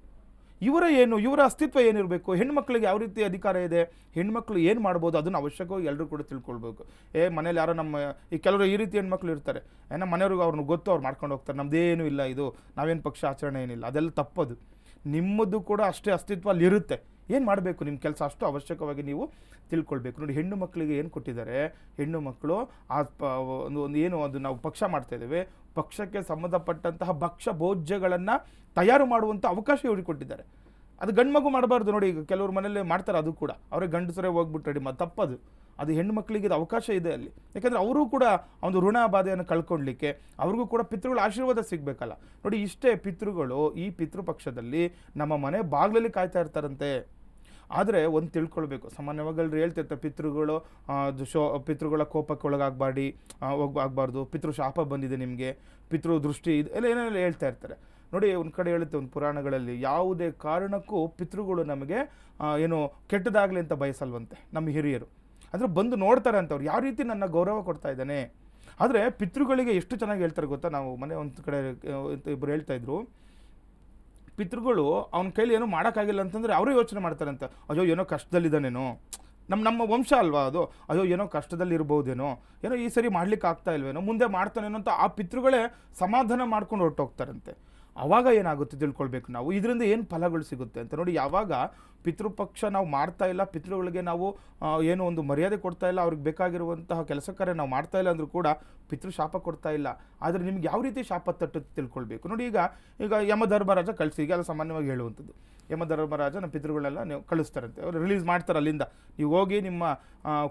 ಇವರ ಏನು, ಇವರ ಅಸ್ತಿತ್ವ ಏನಿರಬೇಕು? ಹೆಣ್ಮಕ್ಳಿಗೆ ಯಾವ ರೀತಿ ಅಧಿಕಾರ ಇದೆ? ಹೆಣ್ಮಕ್ಳು ಏನು ಮಾಡ್ಬೋದು? ಅದನ್ನು ಅವಶ್ಯಕವಾಗಿ ಎಲ್ಲರೂ ಕೂಡ ತಿಳ್ಕೊಳ್ಬೇಕು. ಏ, ಮನೇಲಿ ಯಾರೋ ನಮ್ಮ, ಈ ಕೆಲವರು ಈ ರೀತಿ ಹೆಣ್ಮಕ್ಳು ಇರ್ತಾರೆ. ಏನೋ ಮನೆಯವ್ರಿಗೆ ಅವ್ರನ್ನ ಗೊತ್ತು ಅವ್ರು ಮಾಡ್ಕೊಂಡು ಹೋಗ್ತಾರೆ. ನಮ್ಮದೇನೂ ಇಲ್ಲ ಇದು. ನಾವೇನು ಪಕ್ಷ ಆಚರಣೆ ಏನಿಲ್ಲ. ಅದೆಲ್ಲ ತಪ್ಪದು. ನಿಮ್ಮದು ಕೂಡ ಅಷ್ಟೇ ಅಸ್ತಿತ್ವ ಅಲ್ಲಿರುತ್ತೆ ಏನು ಮಾಡಬೇಕು? ನಿಮ್ಮ ಕೆಲಸ ಅಷ್ಟು ಅವಶ್ಯಕವಾಗಿ ನೀವು ತಿಳ್ಕೊಳ್ಬೇಕು. ನೋಡಿ, ಹೆಣ್ಣು ಮಕ್ಕಳಿಗೆ ಏನು ಕೊಟ್ಟಿದ್ದಾರೆ? ಹೆಣ್ಣು ಮಕ್ಕಳು ಆ ಒಂದು ಒಂದು ಏನು, ಅದು ನಾವು ಪಕ್ಷ ಮಾಡ್ತಾ ಇದ್ದೇವೆ. ಪಕ್ಷಕ್ಕೆ ಸಂಬಂಧಪಟ್ಟಂತಹ ಭಕ್ಷ್ಯ ಭೋಜ್ಯಗಳನ್ನು ತಯಾರು ಮಾಡುವಂಥ ಅವಕಾಶ ಇವ್ರಿಗೆ ಕೊಟ್ಟಿದ್ದಾರೆ. ಅದು ಗಂಡು ಮಗು ಮಾಡಬಾರ್ದು ನೋಡಿ ಈಗ ಕೆಲವ್ರ ಮನೇಲಿ ಮಾಡ್ತಾರೆ ಅದು ಕೂಡ. ಅವರೇ ಗಂಡಸರೇ ಹೋಗ್ಬಿಟ್ಟು ರೆಡಿ ಮಾಡಿ ತಪ್ಪದು. ಅದು ಹೆಣ್ಣು ಮಕ್ಕಳಿಗೆ ಇದು ಅವಕಾಶ ಇದೆ ಅಲ್ಲಿ. ಯಾಕಂದರೆ ಅವರು ಕೂಡ ಒಂದು ಋಣ ಬಾಧೆಯನ್ನು ಕಳ್ಕೊಳ್ಲಿಕ್ಕೆ ಅವ್ರಿಗೂ ಕೂಡ ಪಿತೃಗಳ ಆಶೀರ್ವಾದ ಸಿಗಬೇಕಲ್ಲ. ನೋಡಿ, ಇಷ್ಟೇ ಪಿತೃಗಳು ಈ ಪಿತೃಪಕ್ಷದಲ್ಲಿ ನಮ್ಮ ಮನೆ ಬಾಗಿಲಲ್ಲಿ ಕಾಯ್ತಾ ಇರ್ತಾರಂತೆ. ಆದರೆ ಒಂದು ತಿಳ್ಕೊಳ್ಬೇಕು. ಸಾಮಾನ್ಯವಾಗಿ ಹೇಳ್ತಿರ್ತ ಪಿತೃಗಳು ಶೋ, ಪಿತೃಗಳ ಕೋಪಕ್ಕೆ ಒಳಗಾಗಬಾರ್ದು ಹೋಗ್, ಆಗಬಾರ್ದು. ಪಿತೃ ಶಾಪ ಬಂದಿದೆ ನಿಮಗೆ. ಪಿತೃ ದೃಷ್ಟಿ, ಇದು ಎಲ್ಲ ಏನೇನೆಲ್ಲ ಹೇಳ್ತಾ ಇರ್ತಾರೆ. ನೋಡಿ, ಒಂದು ಕಡೆ ಹೇಳುತ್ತೆ ಒಂದು ಪುರಾಣಗಳಲ್ಲಿ, ಯಾವುದೇ ಕಾರಣಕ್ಕೂ ಪಿತೃಗಳು ನಮಗೆ ಏನು ಕೆಟ್ಟದಾಗಲಿ ಅಂತ ಬಯಸಲ್ವಂತೆ, ನಮ್ಮ ಹಿರಿಯರು. ಅಂದರೆ ಬಂದು ನೋಡ್ತಾರೆ ಅಂತ ಅವ್ರು ಯಾವ ರೀತಿ ನನ್ನ ಗೌರವ ಕೊಡ್ತಾ ಇದ್ದಾನೆ? ಆದರೆ ಪಿತೃಗಳಿಗೆ ಎಷ್ಟು ಚೆನ್ನಾಗಿ ಹೇಳ್ತಾರೆ ಗೊತ್ತಾ? ನಾವು ಮನೆ ಒಂದು ಕಡೆ ಇಬ್ಬರು ಹೇಳ್ತಾ ಇದ್ರು. ಪಿತೃಗಳು ಅವನ ಕೈಲಿ ಏನೋ ಮಾಡೋಕ್ಕಾಗಿಲ್ಲ ಅಂತಂದರೆ ಅವರು ಯೋಚನೆ ಮಾಡ್ತಾರಂತೆ ಅಯ್ಯೋ, ಏನೋ ಕಷ್ಟದಲ್ಲಿದ್ದಾನೇನೋ? ನಮ್ಮ ನಮ್ಮ ವಂಶ ಅಲ್ವಾ ಅದು? ಅಯ್ಯೋ, ಏನೋ ಕಷ್ಟದಲ್ಲಿ ಇರ್ಬೋದೇನೋ ಏನೋ ಈ ಸರಿ ಮಾಡ್ಲಿಕ್ಕೆ ಆಗ್ತಾ ಇಲ್ವೇನೋ? ಮುಂದೆ ಮಾಡ್ತಾನೇನೋ? ಅಂತ ಆ ಪಿತೃಗಳೇ ಸಮಾಧಾನ ಮಾಡ್ಕೊಂಡು ಹೊರಟೋಗ್ತಾರಂತೆ. ಅವಾಗ ಏನಾಗುತ್ತೆ ತಿಳ್ಕೊಳ್ಬೇಕು ನಾವು? ಇದರಿಂದ ಏನು ಫಲಗಳು ಸಿಗುತ್ತೆ ಅಂತ ನೋಡಿ, ಯಾವಾಗ ಪಿತೃಪಕ್ಷ ನಾವು ಮಾಡ್ತಾ ಇಲ್ಲ, ಪಿತೃಗಳಿಗೆ ನಾವು ಏನು ಒಂದು ಮರ್ಯಾದೆ ಕೊಡ್ತಾ ಇಲ್ಲ, ಅವ್ರಿಗೆ ಬೇಕಾಗಿರುವಂತಹ ಕೆಲಸ ಕಾರ್ಯ ನಾವು ಮಾಡ್ತಾ ಇಲ್ಲ ಅಂದರೂ ಕೂಡ ಪಿತೃ ಶಾಪ ಕೊಡ್ತಾ ಇಲ್ಲ. ಆದರೆ ನಿಮ್ಗೆ ಯಾವ ರೀತಿ ಶಾಪ ತಟ್ಟು ತಿಳ್ಕೊಳ್ಬೇಕು. ನೋಡಿ, ಈಗ ಈಗ ಯಮಧರ್ಮರಾಜ ಕಳಿಸಿ, ಈಗ ಅದು ಸಾಮಾನ್ಯವಾಗಿ ಹೇಳುವಂಥದ್ದು. ಯಮಧರ್ಮರಾಜ ನಮ್ಮ ಪಿತೃಗಳೆಲ್ಲ ನೀವು ಕಳಿಸ್ತಾರಂತೆ. ಅವರು ರಿಲೀಸ್ ಮಾಡ್ತಾರೆ ಅಲ್ಲಿಂದ. ನೀವು ಹೋಗಿ ನಿಮ್ಮ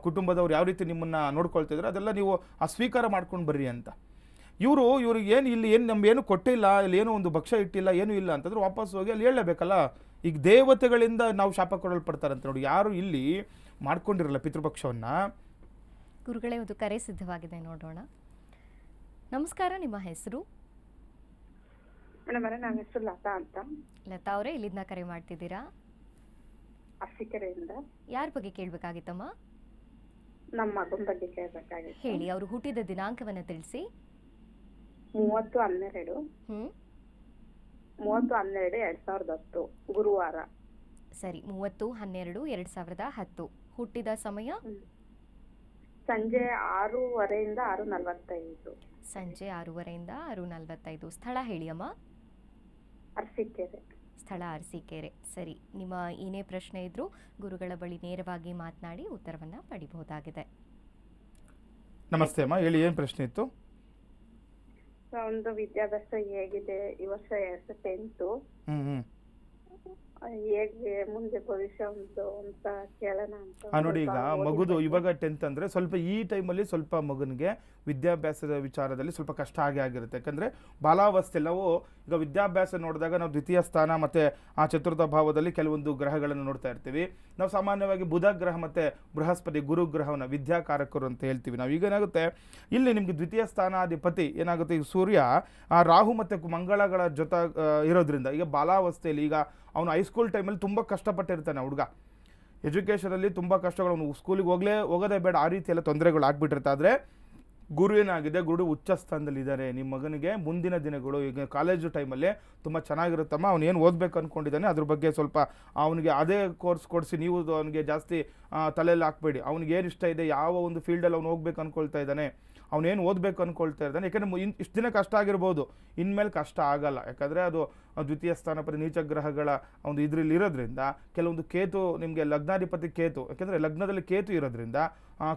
ಕುಟುಂಬದವ್ರು ಯಾವ ರೀತಿ ನಿಮ್ಮನ್ನು ನೋಡ್ಕೊಳ್ತಿದ್ರೆ ಅದೆಲ್ಲ ನೀವು ಆ ಸ್ವೀಕಾರ ಮಾಡ್ಕೊಂಡು ಬರ್ರಿ ಅಂತ. ಇವರು ಇವ್ರಿಗೆ ಏನು ಇಲ್ಲಿ ಏನು ನಮ್ಗೇನು ಕೊಟ್ಟಿಲ್ಲ ಇಲ್ಲಿ ಏನೋ ಒಂದು ಭಕ್ಷ್ಯ ಇಟ್ಟಿಲ್ಲ ಏನೂ ಇಲ್ಲ ಅಂತಂದ್ರೆ ವಾಪಸ್ ಹೋಗಿ ಅಲ್ಲಿ ಹೇಳಲೇಬೇಕಲ್ಲ? ಈಗ ದೇವತೆಗಳಿಂದ ನಾವು ಶಾಪ ಕೊಡಲ್ಪಡ್ತಾರಂತ ನೋಡಿ ಯಾರು ಇಲ್ಲಿ ಮಾಡ್ಕೊಂಡಿರಲ್ಲ ಪಿತೃಪಕ್ಷವನ್ನು? ಗುರುಗಳೇ ಒಂದು ಕರೆ ಸಿದ್ಧವಾಗಿದೆ ನೋಡೋಣ. ನಮಸ್ಕಾರ ನಿಮ್ಮ ಹೆಸರು? ಮೇಡಮ್ ಅವರೇ ನನ್ನ ಹೆಸರು ಲತಾ ಅಂತ. ಲತಾ ಅವರೇ ಇಲ್ಲಿಂದ ಕರೆ ಮಾಡ್ತಿದ್ದೀರಾ? ಅರಸೀಕೆರೆಯಿಂದ. ಯಾರ ಬಗ್ಗೆ ಕೇಳಬೇಕಾಗಿತ್ತಮ್ಮ? ನಮ್ಮ ಮಗನ ಬಗ್ಗೆ ಕೇಳಬೇಕಾಗಿತ್ತು. ಹೇಳಿ ಅವರು ಹುಟ್ಟಿದ ದಿನಾಂಕವನ್ನು ತಿಳಿಸಿ. ಮೂವತ್ತು ಹನ್ನೆರಡು. ಮೂವತ್ತು ಹನ್ನೆರಡು ಎರಡ್ ಸಾವಿರದ ಹತ್ತು ಗುರುವಾರ. ಸರಿ ಮೂವತ್ತು ಹನ್ನೆರಡು ಎರಡ್ ಸಾವಿರದ ಹತ್ತು. ಹುಟ್ಟಿದ ಸಮಯ? ಸಂಜೆ ಆರೂವರೆಯಿಂದ ಆರು ನಲವತ್ತೈದು ಸಂಜೆ ಆರೂವರೆಯಿಂದ ಆರು ನಲವತ್ತೈದು ಸ್ಥಳ ಹೇಳಿ ಅಮ್ಮ. ಅರಸೀಕೆರೆ. ಸ್ಥಳ ಅರಸೀಕೆರೆ. ಸರಿ ನಿಮ್ಮ ಏನೇ ಪ್ರಶ್ನೆ ಇದ್ರೂ ಗುರುಗಳ ಬಳಿ ನೇರವಾಗಿ ಮಾತನಾಡಿ ಉತ್ತರವನ್ನು ಪಡಿಬಹುದಾಗಿದೆ. ನಮಸ್ತೆ ಅಮ್ಮ ಹೇಳಿ ಏನು ಪ್ರಶ್ನೆ ಇತ್ತು? ಒಂದು ವಿದ್ಯಾಭ್ಯಾಸ ಹೇಗಿದೆ ಈ ವರ್ಷ ಟೆಂತ್ ಹೇಗೆ ಮುಂದೆ ಭವಿಷ್ಯ ಉಂಟು ಅಂತ ಕೇಳೋಣ ಅಂತ ಆ ನೋಡಿ ಈಗ ಮಗುದು. ಇವಾಗ ಟೆಂತ್ ಅಂದ್ರೆ ಸ್ವಲ್ಪ ಈ ಟೈಮಲ್ಲಿ ಸ್ವಲ್ಪ ಮಗನಿಗೆ ವಿದ್ಯಾಭ್ಯಾಸದ ವಿಚಾರದಲ್ಲಿ ಸ್ವಲ್ಪ ಕಷ್ಟ ಆಗಿ ಆಗಿರುತ್ತೆ. ಯಾಕಂದ್ರೆ ಬಾಲಾವಸ್ಥೆ ನಾವು ಈಗ ವಿದ್ಯಾಭ್ಯಾಸ ನೋಡಿದಾಗ ನಾವು ದ್ವಿತೀಯ ಸ್ಥಾನ ಮತ್ತೆ ಆ ಚತುರ್ಥ ಭಾವದಲ್ಲಿ ಕೆಲವೊಂದು ಗ್ರಹಗಳನ್ನು ನೋಡ್ತಾ ಇರ್ತೀವಿ. ನಾವು ಸಾಮಾನ್ಯವಾಗಿ ಬುಧ ಗ್ರಹ ಮತ್ತೆ ಬೃಹಸ್ಪತಿ ಗುರು ಗ್ರಹವನ್ನು ವಿದ್ಯಾಕಾರಕರು ಅಂತ ಹೇಳ್ತೀವಿ. ನಾವು ಈಗ ಏನಾಗುತ್ತೆ ಇಲ್ಲಿ ನಿಮಗೆ ದ್ವಿತೀಯ ಸ್ಥಾನಾಧಿಪತಿ ಏನಾಗುತ್ತೆ ಈಗ ಸೂರ್ಯ ಆ ರಾಹು ಮತ್ತೆ ಮಂಗಳಗಳ ಜೊತೆ ಇರೋದ್ರಿಂದ ಈಗ ಬಾಲಾವಸ್ಥೆಯಲ್ಲಿ ಈಗ ಅವನು ಹೈಸ್ಕೂಲ್ ಟೈಮಲ್ಲಿ ತುಂಬ ಕಷ್ಟಪಟ್ಟಿರ್ತಾನೆ ಹುಡುಗ. ಎಜುಕೇಷನಲ್ಲಿ ತುಂಬ ಕಷ್ಟಗಳು. ಅವನು ಸ್ಕೂಲಿಗೆ ಹೋಗಲೇ ಹೋಗೋದೇ ಬೇಡ. ಆ ರೀತಿ ಎಲ್ಲ ತೊಂದರೆಗಳು ಆಗ್ಬಿಟ್ಟಿರ್ತಾದ್ರೆ ಗುರು ಏನಾಗಿದೆ? ಗುರು ಉಚ್ಚ ಸ್ಥಾನದಲ್ಲಿದ್ದಾರೆ ನಿಮ್ಮ ಮಗನಿಗೆ ಮುಂದಿನ ದಿನಗಳು, ಈಗ ಕಾಲೇಜು ಟೈಮಲ್ಲಿ ತುಂಬ ಚೆನ್ನಾಗಿರುತ್ತಮ್ಮ. ಅವನು ಏನು ಓದಬೇಕು ಅಂದ್ಕೊಂಡಿದ್ದಾನೆ ಅದ್ರ ಬಗ್ಗೆ ಸ್ವಲ್ಪ ಅವನಿಗೆ ಅದೇ ಕೋರ್ಸ್ ಕೊಡಿಸಿ, ನೀವು ಅವನಿಗೆ ಜಾಸ್ತಿ ತಲೆಯಲ್ಲಿ ಹಾಕ್ಬೇಡಿ. ಅವ್ನಿಗೆ ಏನು ಇಷ್ಟ ಇದೆ? ಯಾವ ಒಂದು ಫೀಲ್ಡಲ್ಲಿ ಅವ್ನು ಹೋಗ್ಬೇಕು ಅಂದ್ಕೊಳ್ತಾ ಇದ್ದಾನೆ? ಅವನೇನು ಓದಬೇಕು ಅಂದ್ಕೊಳ್ತಾ ಇದ್ದಾನೆ ಯಾಕಂದರೆ ಇಷ್ಟು ದಿನ ಕಷ್ಟ ಆಗಿರ್ಬೋದು. ಇನ್ಮೇಲೆ ಕಷ್ಟ ಆಗಲ್ಲ. ಯಾಕಂದರೆ ಅದು ದ್ವಿತೀಯ ಸ್ಥಾನಪತಿ ನೀಚ ಗ್ರಹಗಳ ಒಂದು ಇದರಲ್ಲಿ ಇರೋದ್ರಿಂದ, ಕೆಲವೊಂದು ಕೇತು ನಿಮಗೆ ಲಗ್ನಾಧಿಪತಿ ಕೇತು, ಯಾಕೆಂದರೆ ಲಗ್ನದಲ್ಲಿ ಕೇತು ಇರೋದ್ರಿಂದ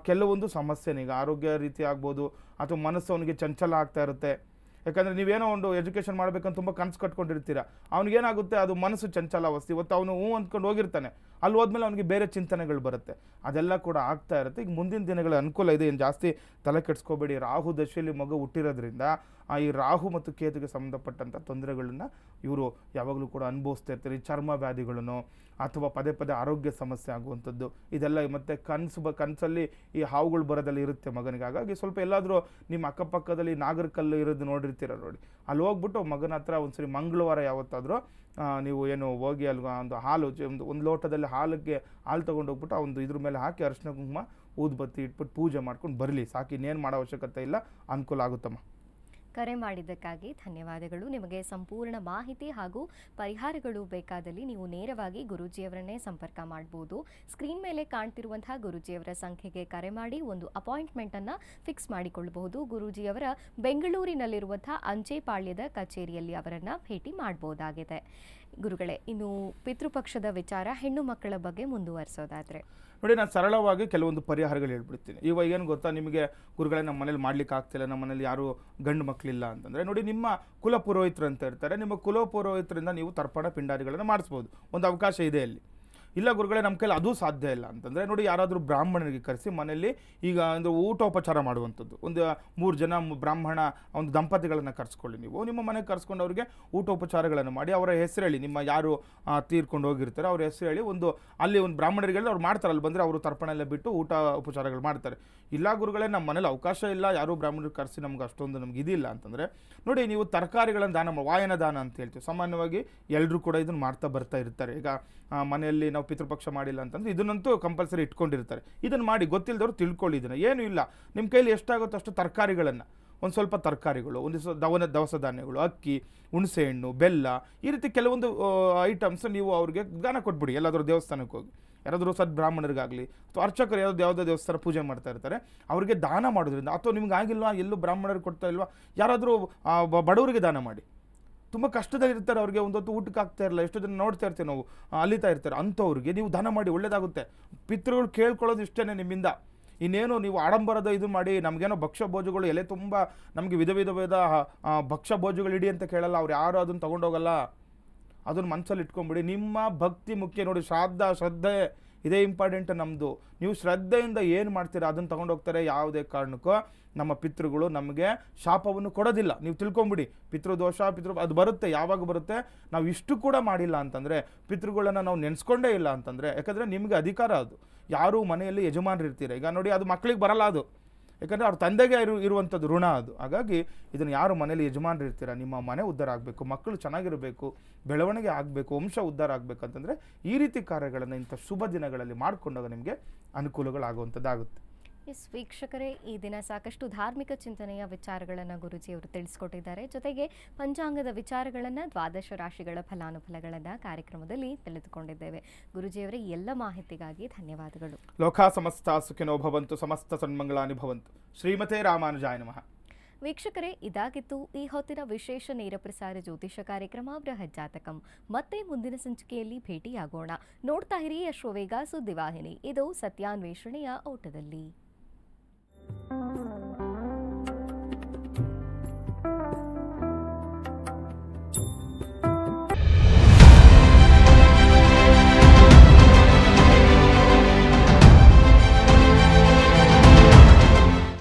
ಕೆಲವೊಂದು ಸಮಸ್ಯೆನೀಗ ಆರೋಗ್ಯ ರೀತಿ ಆಗ್ಬೋದು, ಅಥವಾ ಮನಸ್ಸು ಅವನಿಗೆ ಚಂಚಲ ಆಗ್ತಾ ಇರುತ್ತೆ. ಯಾಕಂದರೆ ನೀವೇನೋ ಒಂದು ಎಜುಕೇಷನ್ ಮಾಡಬೇಕಂತ ತುಂಬ ಕನಸು ಕಟ್ಕೊಂಡಿರ್ತೀರ. ಅವ್ನಿಗೇನಾಗುತ್ತೆ, ಅದು ಮನಸ್ಸು ಚಂಚಲಾವಸ್ಥೆ. ಇವತ್ತು ಅವನು ಹ್ಞೂ ಅಂದ್ಕೊಂಡು ಹೋಗಿರ್ತಾನೆ. ಅಲ್ಲಿ ಹೋದ್ಮೇಲೆ ಅವನಿಗೆ ಬೇರೆ ಚಿಂತನೆಗಳು ಬರುತ್ತೆ. ಅದೆಲ್ಲ ಕೂಡ ಆಗ್ತಾ ಇರುತ್ತೆ. ಈಗ ಮುಂದಿನ ದಿನಗಳ ಅನುಕೂಲ ಇದೆ. ಏನು ಜಾಸ್ತಿ ತಲೆ ಕೆಡಿಸ್ಕೋಬೇಡಿ. ರಾಹು ದಶೆಯಲ್ಲಿ ಮಗು ಹುಟ್ಟಿರೋದ್ರಿಂದ ಆ ಈ ರಾಹು ಮತ್ತು ಕೇತುಗೆ ಸಂಬಂಧಪಟ್ಟಂಥ ತೊಂದರೆಗಳನ್ನು ಇವರು ಯಾವಾಗಲೂ ಕೂಡ ಅನುಭವಿಸ್ತಾ ಇರ್ತಾರೆ. ಚರ್ಮ ವ್ಯಾಧಿಗಳನ್ನು ಅಥವಾ ಪದೇ ಪದೇ ಆರೋಗ್ಯ ಸಮಸ್ಯೆ ಆಗುವಂಥದ್ದು, ಇದೆಲ್ಲ ಮತ್ತೆ ಕನಸು ಬ, ಕನಸಲ್ಲಿ ಈ ಹಾವುಗಳು ಬರೋದಲ್ಲಿ ಇರುತ್ತೆ ಮಗನಿಗೆ. ಹಾಗಾಗಿ ಸ್ವಲ್ಪ ಎಲ್ಲಾದರೂ ನಿಮ್ಮ ಅಕ್ಕಪಕ್ಕದಲ್ಲಿ ನಾಗರಕಲ್ಲು ಇರೋದು ನೋಡಿರ್ತೀರ ನೋಡಿ. ಅಲ್ಲಿ ಹೋಗ್ಬಿಟ್ಟು ಮಗನ ಹತ್ರ ಒಂದು ಸರಿ ಮಂಗಳವಾರ ಯಾವತ್ತಾದರೂ ನೀವು ಏನು ಹೋಗಿ ಅಲ್ಲಿ ಒಂದು ಹಾಲು ಒಂದು ಒಂದು ಲೋಟದಲ್ಲಿ ಹಾಲಿಗೆ ಹಾಲು ತೊಗೊಂಡು ಹೋಗ್ಬಿಟ್ಟು ಆ ಒಂದು ಇದ್ರ ಮೇಲೆ ಹಾಕಿ ಅರಿಶಿನ ಕುಂಕುಮ, ಊದ್ಬತ್ತಿ ಇಟ್ಬಿಟ್ಟು ಪೂಜೆ ಮಾಡ್ಕೊಂಡು ಬರಲಿ. ಸಾಕಿ, ಇನ್ನೇನು ಮಾಡೋ ಅವಶ್ಯಕತೆ ಇಲ್ಲ. ಅನುಕೂಲ ಆಗುತ್ತಮ್ಮ. ಕರೆ ಮಾಡಿದ್ದಕ್ಕಾಗಿ ಧನ್ಯವಾದಗಳು. ನಿಮಗೆ ಸಂಪೂರ್ಣ ಮಾಹಿತಿ ಹಾಗೂ ಪರಿಹಾರಗಳು ಬೇಕಾದಲ್ಲಿ ನೀವು ನೇರವಾಗಿ ಗುರೂಜಿಯವರನ್ನೇ ಸಂಪರ್ಕ ಮಾಡಬಹುದು ಸ್ಕ್ರೀನ್ ಮೇಲೆ ಕಾಣ್ತಿರುವಂತಹ ಗುರೂಜಿಯವರ ಸಂಖ್ಯೆಗೆ ಕರೆ ಮಾಡಿ, ಒಂದು ಅಪಾಯಿಂಟ್ಮೆಂಟನ್ನು ಫಿಕ್ಸ್ ಮಾಡಿಕೊಳ್ಳಬಹುದು. ಗುರೂಜಿಯವರ ಬೆಂಗಳೂರಿನಲ್ಲಿರುವಂತಹ ಅಂಚೆಪಾಳ್ಯದ ಕಚೇರಿಯಲ್ಲಿ ಅವರನ್ನು ಭೇಟಿ ಮಾಡಬಹುದಾಗಿದೆ ಗುರುಗಳೇ, ಇನ್ನು ಪಿತೃಪಕ್ಷದ ವಿಚಾರ ಹೆಣ್ಣು ಮಕ್ಕಳ ಬಗ್ಗೆ ಮುಂದುವರಿಸೋದಾದ್ರೆ? ನೋಡಿ, ನಾನು ಸರಳವಾಗಿ ಕೆಲವೊಂದು ಪರಿಹಾರಗಳು ಹೇಳ್ಬಿಡ್ತೀನಿ. ಇವಾಗ ಏನು ಗೊತ್ತಾ, ನಿಮಗೆ ಗುರುಗಳೇ ನಮ್ಮ ಮನೇಲಿ ಮಾಡ್ಲಿಕ್ಕೆ ಆಗ್ತಿಲ್ಲ, ನಮ್ಮ ಮನೇಲಿ ಯಾರು ಗಂಡು ಮಕ್ಕಳಿಲ್ಲ ಅಂತಂದರೆ, ನೋಡಿ, ನಿಮ್ಮ ಕುಲ ಪುರೋಹಿತರು ಅಂತ ಇರ್ತಾರೆ, ನಿಮ್ಮ ಕುಲ ಪುರೋಹಿತರಿಂದ ನೀವು ತರ್ಪಣ ಪಿಂಡಾರಿಗಳನ್ನು ಮಾಡಿಸ್ಬೋದು. ಒಂದು ಅವಕಾಶ ಇದೆ ಅಲ್ಲಿ. ಇಲ್ಲ ಗುರುಗಳೇ ನಮ್ಮ ಕೈಲಿ ಅದು ಸಾಧ್ಯ ಇಲ್ಲ ಅಂತಂದರೆ ನೋಡಿ ಯಾರಾದರೂ ಬ್ರಾಹ್ಮಣರಿಗೆ ಕರೆಸಿ ಮನೆಯಲ್ಲಿ ಈಗ ಒಂದು ಊಟೋಪಚಾರ ಮಾಡುವಂಥದ್ದು. ಒಂದು ಮೂರು ಜನ ಬ್ರಾಹ್ಮಣ ಒಂದು ದಂಪತಿಗಳನ್ನು ಕರೆಸ್ಕೊಳ್ಳಿ ನೀವು. ನಿಮ್ಮ ಮನೆಗೆ ಕರೆಸ್ಕೊಂಡು ಅವರಿಗೆ ಊಟೋಪಚಾರಗಳನ್ನು ಮಾಡಿ, ಅವರ ಹೆಸರು ಹೇಳಿ ನಿಮ್ಮ ಯಾರು ತೀರ್ಕೊಂಡು ಹೋಗಿರ್ತಾರೆ, ಅವ್ರ ಹೆಸರು ಹೇಳಿ ಒಂದು ಅಲ್ಲಿ ಒಂದು ಬ್ರಾಹ್ಮಣರಿಗೆ ಅವ್ರು ಮಾಡ್ತಾರೆ ಅಲ್ಲಿ ಬಂದರೆ ಅವರು ತರ್ಪಣ ಎಲ್ಲ ಬಿಟ್ಟು ಊಟ ಉಪಚಾರಗಳು ಮಾಡ್ತಾರೆ. ಇಲ್ಲ ಗುರುಗಳೇ, ನಮ್ಮ ಮನೇಲಿ ಅವಕಾಶ ಇಲ್ಲ, ಯಾರೂ ಬ್ರಾಹ್ಮಣರಿಗೆ ಕರೆಸಿ ನಮ್ಗೆ ಅಷ್ಟೊಂದು ನಮ್ಗೆ ಇದಿಲ್ಲ ಅಂತಂದರೆ, ನೋಡಿ ನೀವು ತರಕಾರಿಗಳನ್ನು ದಾನ ವಾಯನ ದಾನ ಅಂತ ಹೇಳ್ತೀವಿ. ಸಾಮಾನ್ಯವಾಗಿ ಎಲ್ಲರೂ ಕೂಡ ಇದನ್ನು ಮಾಡ್ತಾ ಬರ್ತಾ ಇರ್ತಾರೆ. ಈಗ ಮನೆಯಲ್ಲಿ ನಾವು ಪಿತೃಪಕ್ಷ ಮಾಡಿಲ್ಲ ಅಂತಂದ್ರೆ ಇದನ್ನಂತೂ ಕಂಪಲ್ಸರಿ ಇಟ್ಕೊಂಡಿರ್ತಾರೆ. ಇದನ್ನು ಮಾಡಿ ಗೊತ್ತಿಲ್ಲದವ್ರು ತಿಳ್ಕೊಳ್ಳಿ ಇದನ್ನು. ಏನೂ ಇಲ್ಲ. ನಿಮ್ಮ ಕೈಲಿ ಎಷ್ಟಾಗುತ್ತೋ ಅಷ್ಟು ತರಕಾರಿಗಳನ್ನು. ಒಂದು ಸ್ವಲ್ಪ ತರಕಾರಿಗಳು, ಒಂದು ದವನ, ದವಸ ಧಾನ್ಯಗಳು, ಅಕ್ಕಿ ಹುಣಸೆಹಣ್ಣು ಬೆಲ್ಲ, ಈ ರೀತಿ ಕೆಲವೊಂದು ಐಟಮ್ಸ್ ನೀವು ಅವ್ರಿಗೆ ದಾನ ಕೊಟ್ಬಿಡಿ. ಎಲ್ಲಾದರೂ ದೇವಸ್ಥಾನಕ್ಕೆ ಹೋಗಿ. ಯಾರಾದರೂ ಸದ್ ಬ್ರಾಹ್ಮಣರಿಗಾಗಲಿ ಅಥವಾ ಅರ್ಚಕರು ಯಾವುದೋ ಯಾವುದೋ ದೇವಸ್ಥಾನ ಪೂಜೆ ಮಾಡ್ತಾ ಇರ್ತಾರೆ, ಅವರಿಗೆ ದಾನ ಮಾಡೋದ್ರಿಂದ, ಅಥವಾ ನಿಮ್ಗೆ ಆಗಿಲ್ವಾ, ಎಲ್ಲೂ ಬ್ರಾಹ್ಮಣರು ಕೊಡ್ತಾ ಇಲ್ವಾ, ಯಾರಾದರೂ ಬಡವರಿಗೆ ದಾನ ಮಾಡಿ. ತುಂಬ ಕಷ್ಟದಲ್ಲಿರ್ತಾರೆ, ಅವ್ರಿಗೆ ಒಂದೊತ್ತು ಊಟಕ್ಕೆ ಆಗ್ತಾ ಇರಲ್ಲ, ಎಷ್ಟೋ ಜನ ನೋಡ್ತಾ ಇರ್ತೀವಿ ನಾವು ಅಲಿತಾ ಇರ್ತಾರೆ, ಅಂಥವ್ರಿಗೆ ನೀವು ದಾನ ಮಾಡಿ ಒಳ್ಳೇದಾಗುತ್ತೆ. ಪಿತೃಗಳು ಕೇಳ್ಕೊಳ್ಳೋದು ಇಷ್ಟೇ ನಿಮ್ಮಿಂದ. ಇನ್ನೇನು ನೀವು ಆಡಂಬರದ ಇದು ಮಾಡಿ, ನಮಗೇನೋ ಭಕ್ಷ್ಯ ಭೋಜಗಳು, ಎಲೆ ತುಂಬ ನಮಗೆ ವಿಧ ವಿಧ ವಿಧ ಭಕ್ಷ್ಯ ಭೋಜಗಳು ಇಡಿ ಅಂತ ಕೇಳಲ್ಲ, ಅವ್ರು ಯಾರು ಅದನ್ನು ತೊಗೊಂಡೋಗಲ್ಲ. ಅದನ್ನು ಮನಸ್ಸಲ್ಲಿ ಇಟ್ಕೊಂಬಿಡಿ ನಿಮ್ಮ ಭಕ್ತಿ ಮುಖ್ಯ ನೋಡಿ ಶ್ರಾದ್ದ ಶ್ರದ್ಧೆ. ಇದೇ ಇಂಪಾರ್ಟೆಂಟ್ ನಮ್ಮದು ನೀವು ಶ್ರದ್ಧೆಯಿಂದ ಏನು ಮಾಡ್ತೀರಾ, ಅದನ್ನು ತಗೊಂಡೋಗ್ತಾರೆ ಯಾವುದೇ ಕಾರಣಕ್ಕೂ ನಮ್ಮ ಪಿತೃಗಳು ನಮಗೆ ಶಾಪವನ್ನು ಕೊಡೋದಿಲ್ಲ. ನೀವು ತಿಳ್ಕೊಂಬಿಡಿ, ಪಿತೃದೋಷ, ಪಿತೃ ಅದು ಬರುತ್ತೆ, ಯಾವಾಗ ಬರುತ್ತೆ? ನಾವು ಇಷ್ಟು ಕೂಡ ಮಾಡಿಲ್ಲ ಅಂತಂದರೆ, ಪಿತೃಗಳನ್ನು ನಾವು ನೆನೆಸ್ಕೊಂಡೇ ಇಲ್ಲ ಅಂತಂದರೆ, ಯಾಕಂದರೆ ನಿಮಗೆ ಅಧಿಕಾರ ಅದು. ಯಾರು ಮನೆಯಲ್ಲಿ ಯಜಮಾನರು ಇರ್ತೀರ ಈಗ ನೋಡಿ, ಅದು ಮಕ್ಕಳಿಗೆ ಬರಲ್ಲ ಅದು. ಯಾಕಂದರೆ ಅವ್ರ ತಂದೆಗೆ ಇರು, ಇರುವಂಥದ್ದು ಋಣ ಅದು. ಹಾಗಾಗಿ ಇದನ್ನು ಯಾರು ಮನೇಲಿ ಯಜಮಾನರು ಇರ್ತೀರ? ನಿಮ್ಮ ಮನೆ ಉದ್ಧಾರ ಆಗಬೇಕು, ಮಕ್ಕಳು ಚೆನ್ನಾಗಿರಬೇಕು, ಬೆಳವಣಿಗೆ ಆಗಬೇಕು, ವಂಶ ಉದ್ಧಾರ ಆಗಬೇಕಂತಂದರೆ ಈ ರೀತಿ ಕಾರ್ಯಗಳನ್ನು ಇಂಥ ಶುಭ ದಿನಗಳಲ್ಲಿ ಮಾಡಿಕೊಂಡಾಗ ನಿಮಗೆ ಅನುಕೂಲಗಳಾಗುವಂಥದ್ದಾಗುತ್ತೆ. ಎಸ್ ವೀಕ್ಷಕರೇ ಈ ದಿನ ಸಾಕಷ್ಟು ಧಾರ್ಮಿಕ ಚಿಂತನೆಯ ವಿಚಾರಗಳನ್ನು ಗುರುಜಿಯವರು ತಿಳಿಸ್ಕೊಟ್ಟಿದ್ದಾರೆ. ಜೊತೆಗೆ ಪಂಚಾಂಗದ ವಿಚಾರಗಳನ್ನು ದ್ವಾದಶ ರಾಶಿಗಳ ಫಲಾನುಫಲಗಳನ್ನು ಕಾರ್ಯಕ್ರಮದಲ್ಲಿ ತಿಳಿದುಕೊಂಡಿದ್ದೇವೆ. ಗುರುಜಿಯವರೇ ಎಲ್ಲ ಮಾಹಿತಿಗಾಗಿ ಧನ್ಯವಾದಗಳು. ಲೋಕ ಸಮಸ್ತ ಸುಖಿನೋ ಭವಂತು ಸಮಸ್ತ ಸನ್ಮಂಗಳ ಅನುಭವಂತು ಶ್ರೀಮತೆ ರಾಮಾನುಜಾಯ ನಮಃ. ವೀಕ್ಷಕರೇ ಇದಾಗಿತ್ತು ಈ ಹೊತ್ತಿನ ವಿಶೇಷ ನೇರ ಪ್ರಸಾರ ಜ್ಯೋತಿಷ ಕಾರ್ಯಕ್ರಮ ಬೃಹತ್ ಜಾತಕಂ ಮತ್ತೆ ಮುಂದಿನ ಸಂಚಿಕೆಯಲ್ಲಿ ಭೇಟಿಯಾಗೋಣ. ನೋಡ್ತಾ ಇರಿ ಅಶ್ವವೇಗ ಸುದ್ದಿವಾಹಿನಿ. ಇದು ಸತ್ಯಾನ್ವೇಷಣೆಯ ಓಟದಲ್ಲಿ. Thank you.